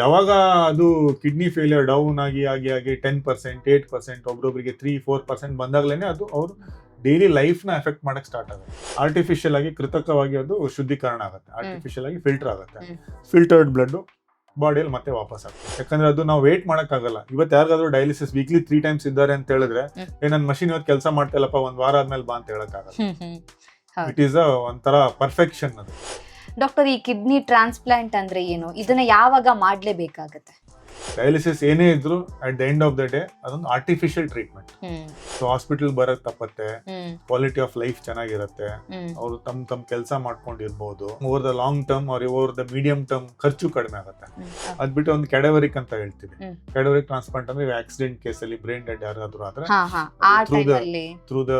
ಯಾವಾಗ ಅದು kidney failure down ಆಗಿ ಆಗಿ ಆಗಿ ಟೆನ್ ಪರ್ಸೆಂಟ್ ಏಟ್ ಪರ್ಸೆಂಟ್ ಒಬ್ರೊಬ್ರಿಗೆ ತ್ರೀ ಫೋರ್ ಪರ್ಸೆಂಟ್ ಬಂದಾಗಲೇ ಅದು ಅವರು ಡೈಲಿ ಲೈಫ್ನ ಎಫೆಕ್ಟ್ ಮಾಡಕ್ಕೆ ಸ್ಟಾರ್ಟ್ ಆಗುತ್ತೆ. ಆರ್ಟಿಫಿಷಿಯಲ್ ಆಗಿ ಕೃತಕವಾಗಿ ಅದು ಶುದ್ಧೀಕರಣ ಆಗುತ್ತೆ. ಆರ್ಟಿಫಿಷಿಯಲ್ ಆಗಿ ಫಿಲ್ಟರ್ ಆಗುತ್ತೆ. ಫಿಲ್ಟರ್ಡ್ ಬ್ಲಡ್ ಬಾಡಿಯಲ್ಲಿ ಮತ್ತೆ ವಾಪಸ್ ಆಗುತ್ತೆ. ಯಾಕಂದ್ರೆ ಅದು ನಾವು ವೇಟ್ ಮಾಡೋಕ್ಕಾಗಲ್ಲ. ಇವತ್ತು ಯಾರಿಗಾದ್ರೂ ಡಯಾಲಿಸಿಸ್ ವೀಕ್ಲಿ ತ್ರೀ ಟೈಮ್ಸ್ ಇದ್ದಾರೆ ಅಂತ ಹೇಳಿದ್ರೆ. ಏ ನನ್ನ ಮಷಿನ್ ಇವತ್ತು ಕೆಲಸ ಮಾಡ್ತಾ ಇಲ್ಲಪ್ಪ ಒಂದು ವಾರ ಆದ್ಮೇಲೆ ಬಾ ಅಂತ ಹೇಳಕ್ಕಾಗಲ್ಲ. ಇಟ್ ಈಸ್ ಅ ಒಂಥರ ಪರ್ಫೆಕ್ಷನ್ ಅದು. ಡಾಕ್ಟರ್ ಈ ಕಿಡ್ನಿ ಟ್ರಾನ್ಸ್ಪ್ಲಾಂಟ್ ಅಂದ್ರೆ ಏನು? ಇದನ್ನ ಯಾವಾಗ ಮಾಡ್ಲೇಬೇಕಾಗತ್ತೆ? ಡಯಾಲಿಸಿಸ್ ಏನೇ ಇದ್ರು at the end of the day ಅದೊಂದು ಆರ್ಟಿಫಿಷಿಯಲ್ ಟ್ರೀಟ್ಮೆಂಟ್ ಸೊ ಹಾಸ್ಪಿಟಲ್ ಬರಕ್ ತಪ್ಪತ್ತೆ. ಕ್ವಾಲಿಟಿ ಆಫ್ ಲೈಫ್ ಚೆನ್ನಾಗಿರುತ್ತೆ. ಅವರು ತಮ್ ತಮ್ ಕೆಲಸ ಮಾಡ್ಕೊಂಡಿರ್ಬೋದು. ಓವರ್ ದ ಲಾಂಗ್ ಟರ್ಮ್ ಅವ್ರ ಓವರ್ ದ ಮೀಡಿಯಂ ಟರ್ಮ್ ಖರ್ಚು ಕಡಿಮೆ ಆಗುತ್ತೆ. ಅದ್ ಬಿಟ್ಟು ಒಂದು ಕೆಡವರಿಕ್ ಅಂತ ಹೇಳ್ತೀವಿ. ಕೆಡವರಿಕ್ ಟ್ರಾನ್ಸ್ಪ್ಲಾಂಟ್ ಅಂದ್ರೆ ಆಕ್ಸಿಡೆಂಟ್ ಕೇಸ್ ಅಲ್ಲಿ ಬ್ರೈನ್ ಡೆಡ್ ಯಾರಾದ್ರೂ ಆದ್ರೆ through the through the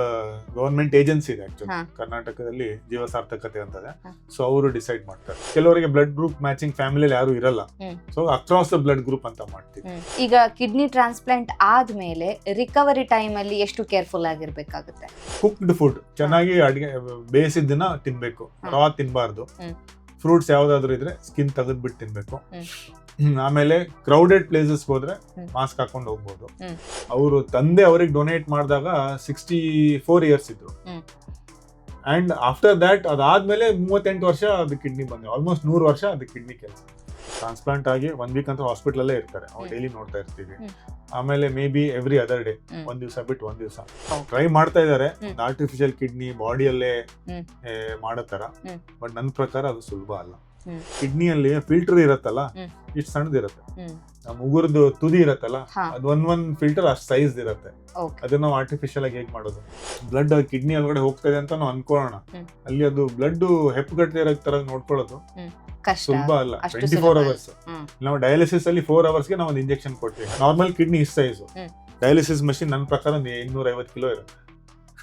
government agency ಇದೆ ಆಕ್ಚುಲಿ ಕರ್ನಾಟಕದಲ್ಲಿ ಜೀವ ಸಾರ್ಥಕತೆ ಅಂತದೆ. ಸೊ ಅವರು ಡಿಸೈಡ್ ಮಾಡ್ತಾರೆ. ಕೆಲವರಿಗೆ ಬ್ಲಡ್ ಗ್ರೂಪ್ ಮ್ಯಾಚಿಂಗ್ ಫ್ಯಾಮಿಲಿಯಲ್ಲಿ ಯಾರು ಇರಲ್ಲ. So across the blood group ಅಂತ ಮಾಡ್ತೀವಿ. ಈಗ ಕಿಡ್ನಿ ಟ್ರಾನ್ಸ್ಪ್ಲಾಂಟ್ ಆದ್ಮೇಲೆ ರಿಕವರಿ ಟೈಮ್ ಅಲ್ಲಿ ಎಷ್ಟು ಕೇರ್ಫುಲ್ ಆಗಿರ್ಬೇಕಾಗುತ್ತೆ? ಕುಕ್ಡ್ ಫುಡ್ ಚೆನ್ನಾಗಿ ಅಡಿಗೆ ಬೇಯಿಸಿದ್ದನ್ನ ತಿನ್ಬೇಕು. ರಾ ತಿನ್ಬಾರ್ದು. ಫ್ರೂಟ್ಸ್ ಯಾವ್ದಾದ್ರು ಇದ್ರೆ ಸ್ಕಿನ್ ತೆಗೆದ್ಬಿಟ್ಟು ತಿನ್ಬೇಕು. ಆಮೇಲೆ ಕ್ರೌಡೆಡ್ ಪ್ಲೇಸಸ್ ಹೋದ್ರೆ ಮಾಸ್ಕ್ ಹಾಕೊಂಡು ಹೋಗ್ಬೋದು. ಅವರು ತಂದೆ ಅವ್ರಿಗೆ ಡೊನೇಟ್ ಮಾಡಿದಾಗ ಸಿಕ್ಸ್ಟಿ ಫೋರ್ ಇಯರ್ಸ್ ಇದ್ರು. ಅಂಡ್ ಆಫ್ಟರ್ ದ್ಯಾಟ್ ಅದಾದ್ಮೇಲೆ ಮೂವತ್ತೆಂಟು ವರ್ಷ ಅದು ಕಿಡ್ನಿ ಬಂದೆ ಆಲ್ಮೋಸ್ಟ್ ನೂರು ವರ್ಷ ಅದು ಕಿಡ್ನಿ ಕೆಲಸ ಟ್ರಾನ್ಸ್ಪ್ಲಾಂಟ್ ಆಗಿ ಒನ್ ವೀಕ್ ಅಂತ ಹಾಸ್ಪಿಟಲ್ ಅಲ್ಲೇ ಇರ್ತಾರೆ. ಅವ್ರು ಡೈಲಿ ನೋಡ್ತಾ ಇರ್ತೀವಿ. ಆಮೇಲೆ maybe every other day. ಒಂದ್ ದಿವಸ ಬಿಟ್ಟು ಒಂದ್ ದಿವಸ. ಟ್ರೈ ಮಾಡ್ತಾ ಇದಾರೆ. ಆರ್ಟಿಫಿಷಿಯಲ್ ಕಿಡ್ನಿ ಬಾಡಿಯಲ್ಲೇ. ಮಾಡೋ ತರ. ಬಟ್ ನನ್ನ ಪ್ರಕಾರ ಅದು ಸುಲಭ ಅಲ್ಲ. ಕಿಡ್ನಿಯಲ್ಲಿ ಫಿಲ್ಟರ್ ಇರತ್ತಲ್ಲ. ಇಷ್ಟು ಸಣ್ಣದಿರುತ್ತೆ ನಮ್ಮ ಉಗುರ್ದು ತುದಿ ಇರತ್ತಲ್ಲ ಅದ್ ಒಂದ್ ಒಂದ್ ಫಿಲ್ಟರ್ ಅಷ್ಟು ಸೈಜ್ ಇರತ್ತೆ. ಅದನ್ನ ನಾವು ಆರ್ಟಿಫಿಷಿಯಲ್ ಆಗಿ ಹೇಗ್ ಮಾಡೋದು? ಬ್ಲಡ್ ಕಿಡ್ನಿ ಒಳಗಡೆ ಹೋಗ್ತಾ ಇದೆ ಅಂತ ನಾವು ಅನ್ಕೊಳ್ಳೋಣ ಅಲ್ಲಿ ಅದು ಬ್ಲಡ್ ಹೆಪ್ಪುಗಟ್ಟೆ ಇರೋ ತರ ನೋಡ್ಕೊಳ್ಳೋದು. ಸುಲಭ ಅಲ್ಲ. Twenty four. ಅವರ್ಸ್ ನಾವು ಡಯಾಲಿಸಿಸ್ ಅಲ್ಲಿ ಫೋರ್ ಅವರ್ಸ್ಗೆ ನಾವು ಒಂದು ಇಂಜೆಕ್ಷನ್ ಕೊಡ್ತೀವಿ ನಾರ್ಮಲ್ ಕಿಡ್ನಿ ಇಷ್ಟು ಸೈಜ್. ಡಯಾಲಿಸಿಸ್ ಮಷಿನ್ ನನ್ನ ಪ್ರಕಾರ ಇನ್ನೂರ ಐವತ್ತು ಕಿಲೋ ಇರುತ್ತೆ.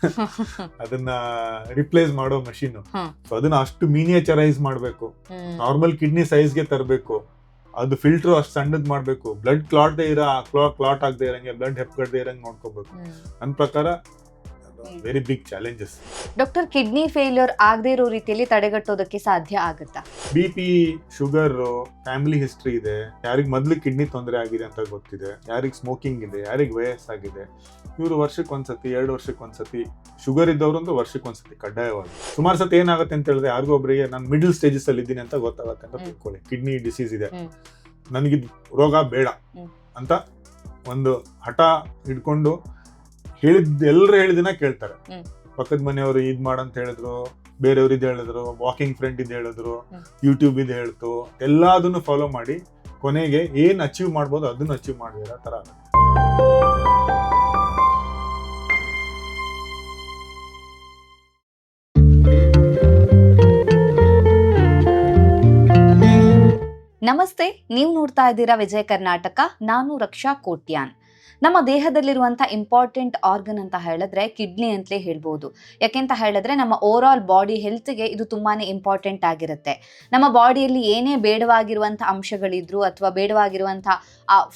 ಅದನ್ನ ರಿಪ್ಲೇಸ್ ಮಾಡೋ ಮಷೀನ್. ಸೊ ಅದನ್ನ ಅಷ್ಟು ಮಿನಿಯೇಚರೈಸ್ ಮಾಡಬೇಕು. ನಾರ್ಮಲ್ ಕಿಡ್ನಿ ಸೈಜ್ಗೆ ತರಬೇಕು ಅದು ಫಿಲ್ಟರ್ ಅಷ್ಟು ಸಣ್ಣದ್ ಮಾಡಬೇಕು ಬ್ಲಡ್ ಕ್ಲಾಟ್ ಇರೋ ಕ್ಲಾಟ್ ಕ್ಲಾಟ್ ಆಗದೆ ಇರಂಗೆ ಬ್ಲಡ್ ಹೆಪ್ಗಡ್ದೆ ಇರಂಗೆ ನೋಡ್ಕೋಬೇಕು. ನನ್ನ ಪ್ರಕಾರ. Very big challenges doctor kidney failure ಆಗದೇ ಇರೋ ರೀತಿಯಲ್ಲಿ ತಡೆಗಟ್ಟೋದಕ್ಕೆ ಸಾಧ್ಯ ಆಗುತ್ತಾ? B P sugar family history ಇದೆ. ಯಾರಿಗೆ ಮೊದಲು ಕಿಡ್ನಿ ತೊಂದರೆ ಆಗಿದೆ ಅಂತ ಗೊತ್ತಿದೆ. ಯಾರಿಗೆ ಸ್ಮೋಕಿಂಗ್ ಇದೆ ಯಾರಿಗೆ ವಯಸ್ಸಾಗಿದೆ. ಇವರು ವರ್ಷಕ್ಕೆ ಒಂದ್ಸತಿ ಎರಡು ವರ್ಷಕ್ಕೆ ಒಂದ್ಸತಿ ಶುಗರ್ ಇದ್ದವ್ರಂತೂ ವರ್ಷಕ್ಕೆ ಒಂದ್ಸತಿ ಕಡ್ಡಾಯವಾಗಿ. ಸುಮಾರು ಸತಿ ಏನಾಗುತ್ತೆ ಅಂತ ಹೇಳಿದ್ರೆ ಯಾರಿಗೋ ಒಬ್ಬರಿಗೆ ನಾನು ಮಿಡಲ್ ಸ್ಟೇಜಸ್ ಅಲ್ಲಿ ಇದ್ದೀನಿ ಅಂತ ಗೊತ್ತಾಗುತ್ತೆ ಅಂತ ತಿಳ್ಕೊಳ್ಳಿ. ಕಿಡ್ನಿ ಡಿಸೀಸ್ ಇದೆ. ನನಗೆ ನನಗಿದ್ ರೋಗ ಬೇಡ ಅಂತ ಒಂದು ಹಠ ಹಿಡ್ಕೊಂಡು ಹೇಳಿದ್ ಎಲ್ಲರೂ ಹೇಳಿದಿನ ಕೇಳ್ತಾರೆ. ಪಕ್ಕದ ಮನೆಯವರು ಇದ್ ಮಾಡಂತ ಹೇಳಿದ್ರು ಬೇರೆಯವ್ರು ಇದು ಹೇಳಿದ್ರು ವಾಕಿಂಗ್ ಫ್ರೆಂಡ್ ಇದು ಹೇಳಿದ್ರು. ಯೂಟ್ಯೂಬ್ ಇದು ಹೇಳ್ತು ಎಲ್ಲದನ್ನು ಫಾಲೋ ಮಾಡಿ ಕೊನೆಗೆ ಏನ್ ಅಚೀವ್ ಮಾಡ್ಬೋದು ಅದನ್ನ ಅಚೀವ್ ಮಾಡಿರೋ ತರ ಆಗುತ್ತೆ. ನಮಸ್ತೆ ನೀವು ನೋಡ್ತಾ ಇದ್ದೀರಾ ವಿಜಯ ಕರ್ನಾಟಕ ನಾನು ರಕ್ಷಾ ಕೋಟ್ಯಾನ್. ನಮ್ಮ ದೇಹದಲ್ಲಿರುವಂಥ ಇಂಪಾರ್ಟೆಂಟ್ ಆರ್ಗನ್ ಅಂತ ಹೇಳಿದ್ರೆ ಕಿಡ್ನಿ ಅಂತಲೇ ಹೇಳ್ಬೋದು. ಯಾಕೆಂತ ಹೇಳಿದ್ರೆ ನಮ್ಮ ಓವರ್ ಆಲ್ ಬಾಡಿ ಹೆಲ್ತ್ಗೆ ಇದು ತುಂಬಾ ಇಂಪಾರ್ಟೆಂಟ್ ಆಗಿರುತ್ತೆ. ನಮ್ಮ ಬಾಡಿಯಲ್ಲಿ ಏನೇ ಬೇಡವಾಗಿರುವಂಥ ಅಂಶಗಳಿದ್ರು ಅಥವಾ ಬೇಡವಾಗಿರುವಂಥ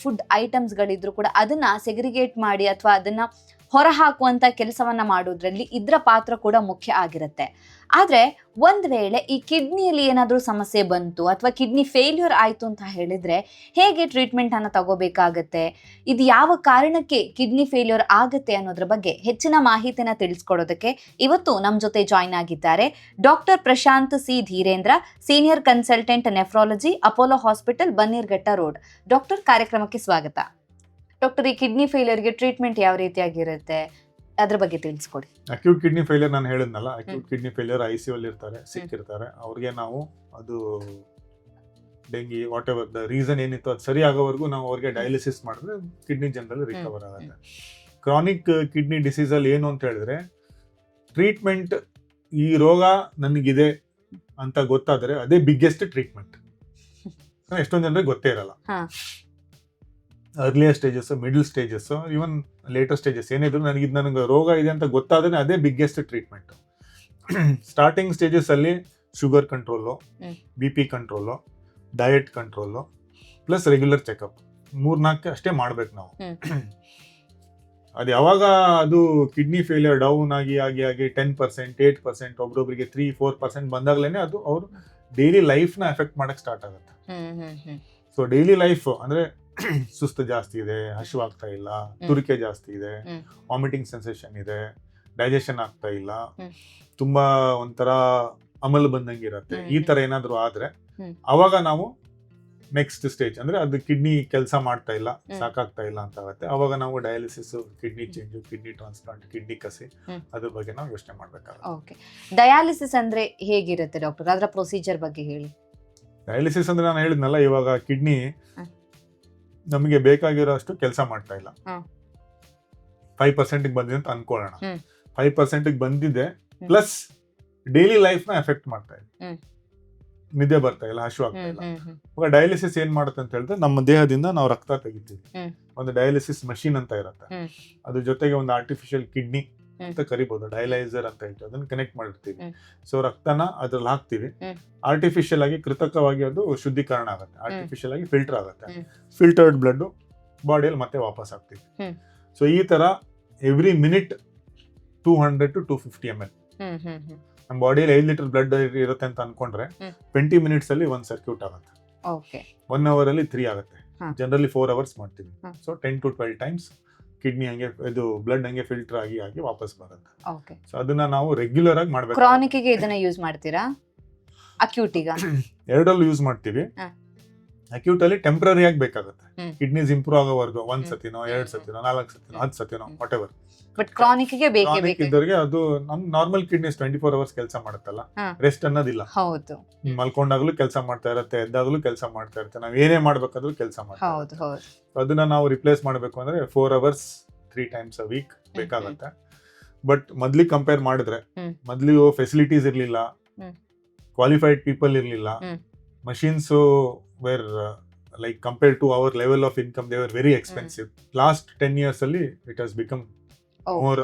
ಫುಡ್ ಐಟಮ್ಸ್ಗಳಿದ್ರು ಕೂಡ ಅದನ್ನು ಸೆಗ್ರಿಗೇಟ್ ಮಾಡಿ ಅಥವಾ ಅದನ್ನ ಹೊರಹಾಕುವಂಥ ಕೆಲಸವನ್ನ ಮಾಡೋದ್ರಲ್ಲಿ ಇದರ ಪಾತ್ರ ಕೂಡ ಮುಖ್ಯ ಆಗಿರುತ್ತೆ. ಆದರೆ ಒಂದ್ ವೇಳೆ ಈ ಕಿಡ್ನಿಯಲ್ಲಿ ಏನಾದರೂ ಸಮಸ್ಯೆ ಬಂತು ಅಥವಾ ಕಿಡ್ನಿ ಫೇಲ್ಯೂರ್ ಆಯಿತು ಅಂತ ಹೇಳಿದ್ರೆ ಹೇಗೆ ಟ್ರೀಟ್ಮೆಂಟ್ ಅನ್ನ ತಗೋಬೇಕಾಗತ್ತೆ? ಇದು ಯಾವ ಕಾರಣಕ್ಕೆ ಕಿಡ್ನಿ ಫೇಲ್ಯೂರ್ ಆಗುತ್ತೆ ಅನ್ನೋದ್ರ ಬಗ್ಗೆ ಹೆಚ್ಚಿನ ಮಾಹಿತಿನ ತಿಳಿಸ್ಕೊಡೋದಕ್ಕೆ ಇವತ್ತು ನಮ್ಮ ಜೊತೆ ಜಾಯ್ನ್ ಆಗಿದ್ದಾರೆ doctor Prashanth C Dheerendra, senior consultant nephrology, Apollo hospital, Bannerghatta road. Doctor ಕಾರ್ಯಕ್ರಮಕ್ಕೆ ಸ್ವಾಗತ. ಡಾಕ್ಟರ್ ಈ ಕಿಡ್ನಿ ಫೇಲಿಯರ್ಗೆ ಟ್ರೀಟ್ಮೆಂಟ್ ಯಾವ ರೀತಿಯಾಗಿರುತ್ತೆ? ಅದ್ರ ಬಗ್ಗೆ ತಿಳಿಸ್ಕೊಡಿ. ಅಕ್ಯೂಟ್ ಕಿಡ್ನಿ ಫೇಲಿಯರ್ ನಾನು ಹೇಳಿದ್ನಲ್ಲ acute kidney failure I C ಅಲ್ಲಿ ಇರ್ತಾರೆ ಸಿಕ್ಕಿರ್ತಾರೆ. ಅವ್ರಿಗೆ ನಾವು ಅದು dengue whatever the reason ಏನಿತ್ತು ಅದು ಸರಿ ಆಗೋವರೆಗೂ ನಾವು ಅವ್ರಿಗೆ ಡಯಾಲಿಸಿಸ್ ಮಾಡಿದ್ರೆ ಕಿಡ್ನಿ ಜನರಲ್ ರಿಕವರ್ ಆಗುತ್ತೆ. ಕ್ರಾನಿಕ್ ಕಿಡ್ನಿ ಡಿಸೀಸ್ ಅಲ್ಲಿ ಏನು ಅಂತ ಹೇಳಿದ್ರೆ ಟ್ರೀಟ್ಮೆಂಟ್ ಈ ರೋಗ ನನಗಿದೆ ಅಂತ ಗೊತ್ತಾದರೆ ಅದೇ ಬಿಗ್ಗೆಸ್ಟ್ ಟ್ರೀಟ್ಮೆಂಟ್ ಎಷ್ಟೊಂದು ಜನರಿಗೆ ಗೊತ್ತೇ ಇರಲ್ಲ. Earlier stages middle stages even later stages ಏನಿದ್ರು ನನಗೆ ಇದು ನನಗೆ ರೋಗ ಇದೆ ಅಂತ ಗೊತ್ತಾದ್ರೆ ಅದೇ ಬಿಗ್ಗೆಸ್ಟ್ ಟ್ರೀಟ್ಮೆಂಟ್ ಸ್ಟಾರ್ಟಿಂಗ್ ಸ್ಟೇಜಸ್ ಅಲ್ಲಿ sugar control. B P control diet control plus regular checkup ಮೂರ್ನಾಲ್ಕು ಅಷ್ಟೇ ಮಾಡ್ಬೇಕು ನಾವು. ಅದು ಯಾವಾಗ ಅದು ಕಿಡ್ನಿ ಫೇಲಿಯರ್ ಡೌನ್ ಆಗಿ ಆಗಿ ಆಗಿ ಟೆನ್ ಪರ್ಸೆಂಟ್ ಏಟ್ ಪರ್ಸೆಂಟ್ ಒಬ್ರೊಬ್ರಿಗೆ ತ್ರೀ ಫೋರ್ ಪರ್ಸೆಂಟ್ ಬಂದಾಗ್ಲೇನೆ ಅದು ಅವರು ಡೈಲಿ ಲೈಫ್ನ ಎಫೆಕ್ಟ್ ಮಾಡಕ್ ಸ್ಟಾರ್ಟ್ ಆಗುತ್ತೆ. ಸೊ ಡೈಲಿ ಲೈಫ್ ಅಂದ್ರೆ ಸುಸ್ತು ಜಾಸ್ತಿ ಇದೆ ಹಸಿವಾಗ್ತಾ ಇಲ್ಲ ತುರಿಕೆ ಜಾಸ್ತಿ ಇದೆ ವಾಮಿಟಿಂಗ್ ಸೆನ್ಸೇಷನ್ ಇದೆ ಡೈಜೆಷನ್ ಆಗ್ತಾ ಇಲ್ಲ. ತುಂಬಾ ಒಂಥರ ಅಮಲ್ ಬಂದಂಗೆ ಇರತ್ತೆ. ಈ ತರ ಏನಾದ್ರು ಆದ್ರೆ. ಅವಾಗ ನಾವು ನೆಕ್ಸ್ಟ್ ಸ್ಟೇಜ್ ಅಂದ್ರೆ ಅದು ಕಿಡ್ನಿ ಕೆಲಸ ಮಾಡ್ತಾ ಇಲ್ಲ ಸಾಕಾಗ್ತಾ ಇಲ್ಲ ಅಂತ ಆಗುತ್ತೆ. ಅವಾಗ ನಾವು dialysis kidney change kidney transplant kidney ಕಸಿ. ಅದ್ರ ಬಗ್ಗೆ ನಾವು ಯೋಚನೆ ಮಾಡ್ಬೇಕಾಗುತ್ತೆ. ಓಕೆ ಡಯಾಲಿಸಿಸ್ ಅಂದ್ರೆ ಹೇಗಿರುತ್ತೆ ಡಾಕ್ಟರ್ ಅದರ ಪ್ರೊಸೀಜರ್ ಬಗ್ಗೆ ಹೇಳಿ. ಡಯಾಲಿಸಿಸ್ ಅಂದ್ರೆ ನಾನು ಹೇಳಿದ್ನಲ್ಲ ಇವಾಗ ಕಿಡ್ನಿ. ನಮಗೆ ಬೇಕಾಗಿರೋ ಅಷ್ಟು ಕೆಲಸ ಮಾಡ್ತಾ ಇಲ್ಲ. ಫೈವ್ ಪರ್ಸೆಂಟ್ ಬಂದಿದೆ ಅಂತ ಅನ್ಕೊಳ್ಳೋಣ. ಫೈವ್ ಪರ್ಸೆಂಟ್ ಬಂದಿದೆ ಪ್ಲಸ್ ಡೈಲಿ ಲೈಫ್ನ ಎಫೆಕ್ಟ್ ಮಾಡ್ತಾ ಇದೆ. ನಿದ್ದೆ ಬರ್ತಾ ಇಲ್ಲ ಹಶು ಆಗ್ತಾ ಇಲ್ಲ ಇವಾಗ ಡಯಾಲಿಸಿಸ್ ಏನ್ ಮಾಡುತ್ತೆ ಅಂತ ಹೇಳಿದ್ರೆ ನಮ್ಮ ದೇಹದಿಂದ ನಾವು ರಕ್ತ ತೆಗಿತೀವಿ ಒಂದು ಡಯಾಲಿಸಿಸ್ ಮಷೀನ್ ಅಂತ ಇರುತ್ತೆ. ಅದ್ರ ಜೊತೆಗೆ ಒಂದು ಆರ್ಟಿಫಿಷಿಯಲ್ ಕಿಡ್ನಿ. ಅಂತ ಕರಿಬಹುದು ಡಯಲೈಸರ್ ಅಂತ ಹೇಳ್ತೀವಿ ಅದನ್ನ ಕನೆಕ್ಟ್ ಮಾಡಿರ್ತೀವಿ. ಸೊ ರಕ್ತನ ಅದ್ರಲ್ಲಿ ಹಾಕ್ತಿವಿ. ಆರ್ಟಿಫಿಷಿಯಲ್ ಆಗಿ ಕೃತಕವಾಗಿ ಅದು ಶುದ್ಧೀಕರಣ ಆಗುತ್ತೆ. ಆರ್ಟಿಫಿಷಿಯಲ್ ಆಗಿ ಫಿಲ್ಟರ್ ಆಗುತ್ತೆ. ಫಿಲ್ಟರ್ಡ್ ಬ್ಲಡ್ ಬಾಡಿಯಲ್ಲಿ ಮತ್ತೆ ವಾಪಸ್ ಹಾಕ್ತೀವಿ. ಹ್ಮ್. ಸೊ ಈ ತರ every minute two hundred to two fifty M L ನಮ್ಮ ಬಾಡಿಯಲ್ಲಿ ಐದು ಲೀಟರ್ ಬ್ಲಡ್ ಇರುತ್ತೆ ಅಂತ ಅನ್ಕೊಂಡ್ರೆ. ಟ್ವೆಂಟಿ ಮಿನಿಟ್ಸ್ ಅಲ್ಲಿ ಒಂದು ಸರ್ಕ್ಯೂಟ್ ಆಗುತ್ತೆ. ಒನ್ ಅವರ್ ಅಲ್ಲಿ ತ್ರೀ ಆಗುತ್ತೆ. ಜನರಲಿ ಫೋರ್ ಅವರ್ಸ್ ಮಾಡ್ತೀವಿ. So ten to twelve times kidney ಹಂಗೆ ಇದು ಬ್ಲಡ್ ಹಂಗೆ ಫಿಲ್ಟರ್ ಆಗಿ ಆಗಿ ವಾಪಸ್ ಬರುತ್ತೆ. ಓಕೆ ಸೊ ಅದನ್ನ ನಾವು ರೆಗ್ಯುಲರ್ ಆಗಿ ಮಾಡ್ಬೇಕು. ಕ್ರಾನಿಕ್ಗೆ ಇದನ್ನ ಯೂಸ್ ಮಾಡ್ತೀರಾ? ಅಕ್ಯೂಟಿಗ ಎರಡಲ್ಲೂ ಯೂಸ್ ಮಾಡ್ತೀವಿ. ಅಕ್ಯೂಟ್ ಅಲ್ಲಿ ಟೆಂಪ್ರರಿ ಆಗಿ ಬೇಕಾಗುತ್ತೆ. ಕಿಡ್ನೀಸ್ ಇಂಪ್ರೂವ್ ಆಗೋವರೆಗೂ ಒಂದ್. ಸತಿನೋ ಎರಡ್. ಸತಿನೋ ನಾಲ್ಕು ಸತಿನೋ ಹತ್ತು ಸತಿನೋ. ವಾಟ್ ಎವರ್ ಬಟ್ ಕ್ರಾನಿಕ್ ಬೇಕು ಅದು ನಮ್ normal kidneys twenty four hours ಕೆಲಸ ಮಾಡುತ್ತಲ್ಲ ರೆಸ್ಟ್ ಅನ್ನೋದಿಲ್ಲ. ಹೌದು. ಮಲ್ಕೊಂಡಾಗ್ಲೂ ಕೆಲಸ ಮಾಡ್ತಾ ಇರುತ್ತೆ ಎದ್ದಾಗ್ಲೂ ಕೆಲಸ ಮಾಡ್ತಾ ಇರುತ್ತೆ ನಾವ್ ಏನೇ ಮಾಡ್ಬೇಕಾದ್ರೂ ಕೆಲಸ ಮಾಡ್ತಾ ಹೌದು ಹೌದು. ಅದನ್ನ ನಾವು ರಿಪ್ಲೇಸ್ ಮಾಡಬೇಕು ಅಂದ್ರೆ four hours three times a week ಬೇಕಾಗತ್ತೆ. ಬಟ್ ಮೊದ್ಲಿಗೆ ಕಂಪೇರ್ ಮಾಡಿದ್ರೆ. ಮೊದ್ಲು ಫೆಸಿಲಿಟೀಸ್ ಇರ್ಲಿಲ್ಲ ಕ್ವಾಲಿಫೈಡ್ ಪೀಪಲ್ ಇರ್ಲಿಲ್ಲ machines were like compare to our level of income they were very expensive last ten years ಅಲ್ಲಿ it has become. More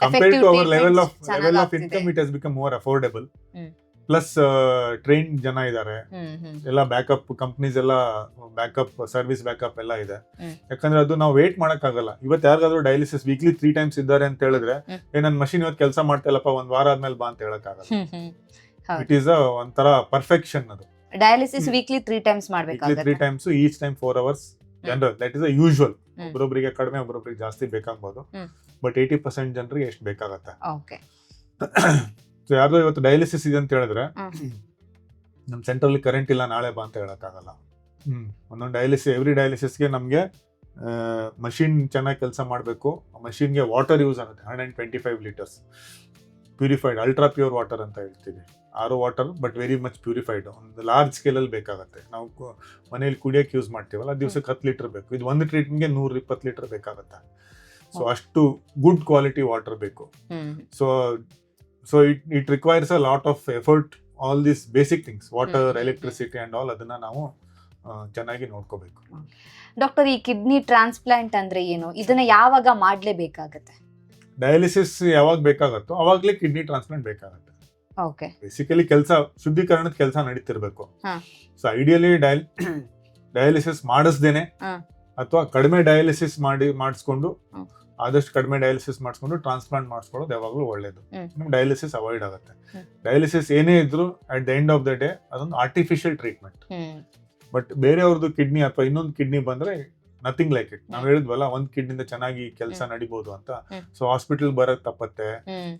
compare to our level of level of. Income it has become more affordable. Plus train ಜನ ಇದ್ದಾರೆ hmm hmm ಎಲ್ಲ backup companies ಎಲ್ಲ backup service backup ಎಲ್ಲ ಇದೆ. ಯಾಕಂದ್ರೆ ಅದು ನಾವು ವೇಟ್ ಆಗಲ್ಲ ಇವತ್ತು ಯಾರಿಗಾದ್ರೂ ಡಯಾಲಿಸಿಸ್ ವೀಕ್ಲಿ ತ್ರೀ ಟೈಮ್ಸ್ ಇದ್ದಾರೆ ಅಂತ ಹೇಳಿದ್ರೆ. ಏ ನನ್ನ ಮಷಿನ್ ಇವತ್ತು ಕೆಲಸ ಮಾಡ್ತಾ ಇಲ್ಲಪ್ಪ ಒಂದ್ ವಾರ ಆದ್ಮೇಲೆ ಬಾ ಅಂತ ಹೇಳಕ್ಕಾಗಲ್ಲ. Hmm hmm. ಇಟ್ ಈಸ್ ಒಂಥರ ಪರ್ಫೆಕ್ಷನ್ ಅದು. ಡಯಾಲಿಸಿಸ್. ವೀಕ್ಲಿ ತ್ರೀ ಟೈಮ್ಸ್ ಮಾಡಬೇಕಾಗುತ್ತೆ ತ್ರೀ ಮಾಡ್ಬೇಕಾಗುತ್ತೆ times each time four hours general that is usual hmm. ಒಬ್ಬರೊಬ್ಬರಿಗೆ ಕಡಿಮೆ ಒಬ್ಬರೊಬ್ಬರಿಗೆ ಜಾಸ್ತಿ ಬೇಕಾಗ್ಬೋದು. ಹ್ಮ್. ಬಟ್ ಏಯ್ಟಿ ಪರ್ಸೆಂಟ್ ಜನರಿಗೆ ಎಷ್ಟು ಬೇಕಾಗತ್ತೆ? ಓಕೆ ಸೊ ಯಾರ್ದೋ ಇವತ್ತು ಡಯಾಲಿಸಿಸ್ ಇದೆ ಅಂತ ಹೇಳಿದ್ರೆ ಹ್ಮ್. ನಮ್ಮ ಸೆಂಟ್ರಲ್ಲಿ ಕರೆಂಟ್ ಇಲ್ಲ ನಾಳೆ ಬಾ ಅಂತ ಹೇಳಕ್ಕಾಗಲ್ಲ. ಹ್ಮ್. ಒಂದೊಂದು ಡಯಾಲಿಸಿಸ್ ಎವ್ರಿ ಡಯಾಲಿಸಿಸ್ಗೆ ನಮಗೆ ಮಷಿನ್ ಚೆನ್ನಾಗಿ ಕೆಲಸ ಮಾಡಬೇಕು. ಮಷಿನ್ಗೆ ವಾಟರ್ ಯೂಸ್ ಆಗುತ್ತೆ hundred and twenty five litres purified ultra pure water ಅಂತ ಹೇಳ್ತೀವಿ. RO water but very much purified ಒಂದು ಲಾರ್ಜ್ ಸ್ಕೇಲಲ್ಲಿ ಬೇಕಾಗುತ್ತೆ. ನಾವು ಮನೇಲಿ ಕುಡಿಯೋಕೆ ಯೂಸ್ ಮಾಡ್ತೀವಲ್ಲ ದಿವಸಕ್ಕೆ ಹತ್ತು ಲೀಟರ್ ಬೇಕು. ಇದು ಒಂದು ಟ್ರೀಟ್ಮೆಂಟ್ಗೆ ನೂರ ಇಪ್ಪತ್ತು ಲೀಟರ್ ಬೇಕಾಗುತ್ತೆ? ಸೊ ಅಷ್ಟು ಗುಡ್ ಕ್ವಾಲಿಟಿ ವಾಟರ್ ಬೇಕು. So so it it requires a lot of effort all this basic things water. Electricity and all ಅದನ್ನು ನಾವು ಚೆನ್ನಾಗಿ ನೋಡ್ಕೋಬೇಕು. ಡಾಕ್ಟರ್ ಈ ಕಿಡ್ನಿ ಟ್ರಾನ್ಸ್ಪ್ಲಾಂಟ್ ಅಂದರೆ ಏನು? ಇದನ್ನು ಯಾವಾಗ ಮಾಡಲೇಬೇಕಾಗತ್ತೆ? ಡಯಾಲಿಸಿಸ್ ಯಾವಾಗ ಬೇಕಾಗತ್ತೋ ಅವಾಗಲೇ ಕಿಡ್ನಿ ಟ್ರಾನ್ಸ್ಪ್ಲಾಂಟ್ ಬೇಕಾಗುತ್ತೆ. ಬೇಸಿಕಲಿ ಕೆಲಸ ಶುದ್ಧೀಕರಣದ ಕೆಲಸ ನಡೀತಿರ್ಬೇಕು. ಸೊ ಐಡಿಯಲಿ ಡಯಲ್ ಡಯಾಲಿಸಿಸ್ ಮಾಡಿಸ್ದೇನೆ. ಅಥವಾ ಕಡಿಮೆ ಡಯಾಲಿಸಿಸ್ ಮಾಡಿ ಮಾಡಿಸ್ಕೊಂಡು ಆದಷ್ಟು ಕಡಿಮೆ ಡಯಾಲಿಸಿಸ್ ಮಾಡಿಸ್ಕೊಂಡು ಟ್ರಾನ್ಸ್ಪ್ಲಾಂಟ್ ಮಾಡಿಸ್ಕೊಳ್ಳೋದು ಯಾವಾಗಲೂ ಒಳ್ಳೇದು. ನಿಮ್ಗೆ ಡಯಾಲಿಸಿಸ್ ಅವಾಯ್ಡ್ ಆಗುತ್ತೆ. ಡಯಾಲಿಸಿಸ್ ಏನೇ ಇದ್ರು at the end of the day ಅದೊಂದು ಆರ್ಟಿಫಿಷಿಯಲ್ ಟ್ರೀಟ್ಮೆಂಟ್ ಬಟ್ ಬೇರೆಯವ್ರದ್ದು ಕಿಡ್ನಿ ಅಥವಾ ಇನ್ನೊಂದು ಕಿಡ್ನಿ ಬಂದ್ರೆ ನಥಿಂಗ್ ಲೈಕ್ ಇಟ್ ನಾವ್. ಹೇಳಿದ್ವಲ್ಲ ಒಂದ್ ಕಿಡ್ನಿಂದ ಚೆನ್ನಾಗಿ ಕೆಲಸ. ನಡಿಬಹುದು ಅಂತ. ಸೊ ಹಾಸ್ಪಿಟಲ್ ಬರಕ್ ತಪ್ಪತ್ತೆ.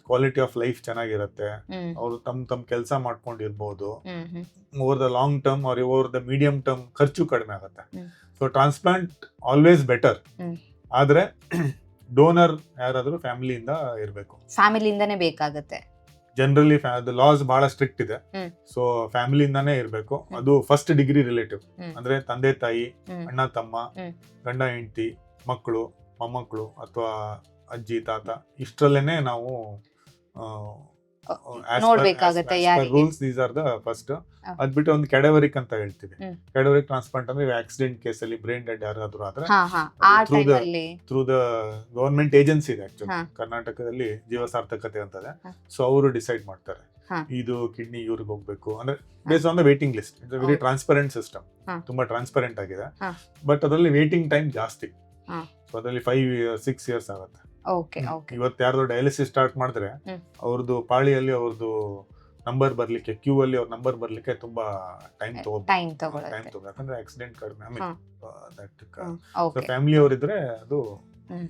ಕ್ವಾಲಿಟಿ ಆಫ್ ಲೈಫ್ ಚೆನ್ನಾಗಿರತ್ತೆ. ಅವ್ರು ತಮ್ ತಮ್ ಕೆಲಸ ಮಾಡ್ಕೊಂಡಿರ್ಬೋದು. ಓವರ್ ದ ಲಾಂಗ್ ಟರ್ಮ್ ಅವ್ರ ಓವರ್ ದ ಮೀಡಿಯಂ ಟರ್ಮ್ ಖರ್ಚು ಕಡಿಮೆ ಆಗತ್ತೆ. ಸೊ ಟ್ರಾನ್ಸ್ಪ್ಲಾಂಟ್ ಆಲ್ವೇಸ್ ಬೆಟರ್ ಆದ್ರೆ ಡೋನರ್ ಯಾರಾದ್ರೂ ಫ್ಯಾಮಿಲಿಯಿಂದ ಇರಬೇಕು. ಫ್ಯಾಮಿಲಿಯಿಂದನೇ ಬೇಕಾಗತ್ತೆ. ಜನರಲಿ ಲಾಸ್ ಬಹಳ ಸ್ಟ್ರಿಕ್ಟ್ ಇದೆ. ಸೊ ಫ್ಯಾಮಿಲಿಯಿಂದಾನೇ ಇರಬೇಕು ಅದು ಫಸ್ಟ್ ಡಿಗ್ರಿ ರಿಲೇಟಿವ್. ಅಂದ್ರೆ ತಂದೆ ತಾಯಿ ಅಣ್ಣ ತಮ್ಮ. ಗಂಡ ಹೆಂಡತಿ ಮಕ್ಕಳು ಮೊಮ್ಮಕ್ಕಳು ಅಥವಾ ಅಜ್ಜಿ ತಾತ ಇಷ್ಟರಲ್ಲೇನೆ ನಾವು ನೋಡ್ಬೇಕಾಗತ್ತೆ ಯಾರಿಗೆ. Rules these are the first ಹ. ಅದ್ಬಿಟ್ಟು ಒಂದು ಕೆಡವರಿಕ್ ಅಂತ ಹೇಳ್ತೀವಿ. ಕೆಡವರಿಕ್ ಟ್ರಾನ್ಸ್ಪ್ಲಾಂಟ್ ಅಂದ್ರೆ ಆಕ್ಸಿಡೆಂಟ್ ಕೇಸಲ್ಲಿ ಬ್ರೈನ್ ಡೆಡ್ ಯಾರಾದ್ರೂ ಆದ್ರೆ ಥ್ರೂ ದ ಗವರ್ಮೆಂಟ್ ಏಜೆನ್ಸಿ ಇದೆ ಆಕ್ಚುಲಿ ಕರ್ನಾಟಕದಲ್ಲಿ ಜೀವ ಸಾರ್ಥಕತೆ ಅಂತದೆ. ಸೊ ಅವರು ಡಿಸೈಡ್ ಮಾಡ್ತಾರೆ. ಇದು ಕಿಡ್ನಿ ಇವ್ರಿಗೆ ಹೋಗ್ಬೇಕು ಅಂದ್ರೆ base on the waiting list it's very transparent system ತುಂಬಾ ಟ್ರಾನ್ಸ್ಪರೆಂಟ್ ಆಗಿದೆ. ಬಟ್ ಅದರಲ್ಲಿ ವೇಟಿಂಗ್ ಟೈಮ್ ಜಾಸ್ತಿ. ಸೊ ಅದರಲ್ಲಿ ಫೈವ್ ಸಿಕ್ಸ್ ಇಯರ್ಸ್ ಆಗುತ್ತೆ. Okay okay. ಇವತ್ತು ಯಾರ್ದು ಡಯಾಲಿಸಿಸ್ ಸ್ಟಾರ್ಟ್ ಮಾಡಿದ್ರೆ. ಅವ್ರದ್ದು ಪಾಳಿಯಲ್ಲಿ ಅವ್ರದ್ದು ನಂಬರ್ ಬರ್ಲಿಕ್ಕೆ ಕ್ಯೂ ಅಲ್ಲಿ ಅವ್ರ ನಂಬರ್ ಬರ್ಲಿಕ್ಕೆ ತುಂಬಾ ಟೈಮ್ ಟೈಮ್ ತಗೋ ಯಾಕಂದ್ರೆ ಆಕ್ಸಿಡೆಂಟ್ ಕಡಿಮೆ ಐ ಹಾ. ಮೀನ್ ಫ್ಯಾಮಿಲಿ ಅವರಿದ್ರೆ ಅದು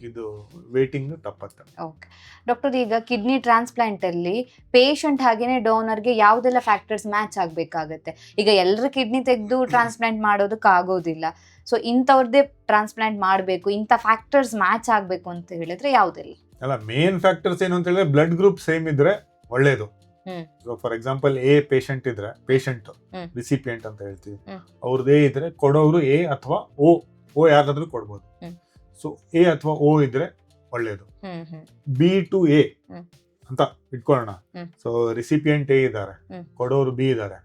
ಇದು ವೇಟಿಂಗ್ ತಪ್ಪತ್ತೆ. ಓಕೆ. ಡಾಕ್ಟರ್ ಈಗ ಕಿಡ್ನಿ ಟ್ರಾನ್ಸ್ಪ್ಲಾಂಟ್ ಅಲ್ಲಿ ಪೇಷಂಟ್ ಹಾಗೇನೆ ಡೋನರ್ಗೆ ಯಾವ್ದೆಲ್ಲ ಫ್ಯಾಕ್ಟರ್ಸ್ ಮ್ಯಾಚ್ ಆಗ್ಬೇಕಾಗತ್ತೆ? ಈಗ ಎಲ್ಲರ ಕಿಡ್ನಿ ತೆಗೆದು ಟ್ರಾನ್ಸ್ಪ್ಲಾಂಟ್ ಮಾಡೋದಕ್ಕೆ ಆಗೋದಿಲ್ಲ ಸೊ ಇಂಥವ್ರದ್ದೇ ಟ್ರಾನ್ಸ್ಪ್ಲಾಂಟ್ ಮಾಡಬೇಕು ಇಂಥ ಫ್ಯಾಕ್ಟರ್ಸ್ ಮ್ಯಾಚ್ ಆಗಬೇಕು ಅಂತ ಹೇಳಿದ್ರೆ ಯಾವುದೆಲ್ಲ ಅಲ್ಲ ಮೇನ್ ಫ್ಯಾಕ್ಟರ್ಸ್ ಏನು ಅಂತ ಹೇಳಿದ್ರೆ ಬ್ಲಡ್ ಗ್ರೂಪ್ ಸೇಮ್ ಇದ್ರೆ ಒಳ್ಳೇದು. ಫಾರ್ ಎಕ್ಸಾಂಪಲ್ ಎ ಪೇಷಂಟ್ ಇದ್ರೆ ಪೇಷಂಟ್. ರಿಸಿಪಿಯಂಟ್ ಅಂತ ಹೇಳ್ತೀವಿ. ಅವ್ರದ್ದು ಎ ಇದ್ರೆ ಕೊಡೋರು ಎ ಅಥವಾ ಓ ಓ ಯಾರಾದ್ರೂ ಕೊಡ್ಬೋದು. ಸೊ ಎ ಅಥವಾ ಓ ಇದ್ರೆ ಒಳ್ಳೇದು ಬಿ ಟು ಎ. ಅಂತ ಇಟ್ಕೊಳ್ಳೋಣ. ಸೊ ರಿಸಿಪಿಯಂಟ್ ಎ ಇದ್ದಾರೆ. ಕೊಡೋರು ಬಿ ಇದ್ದಾರೆ.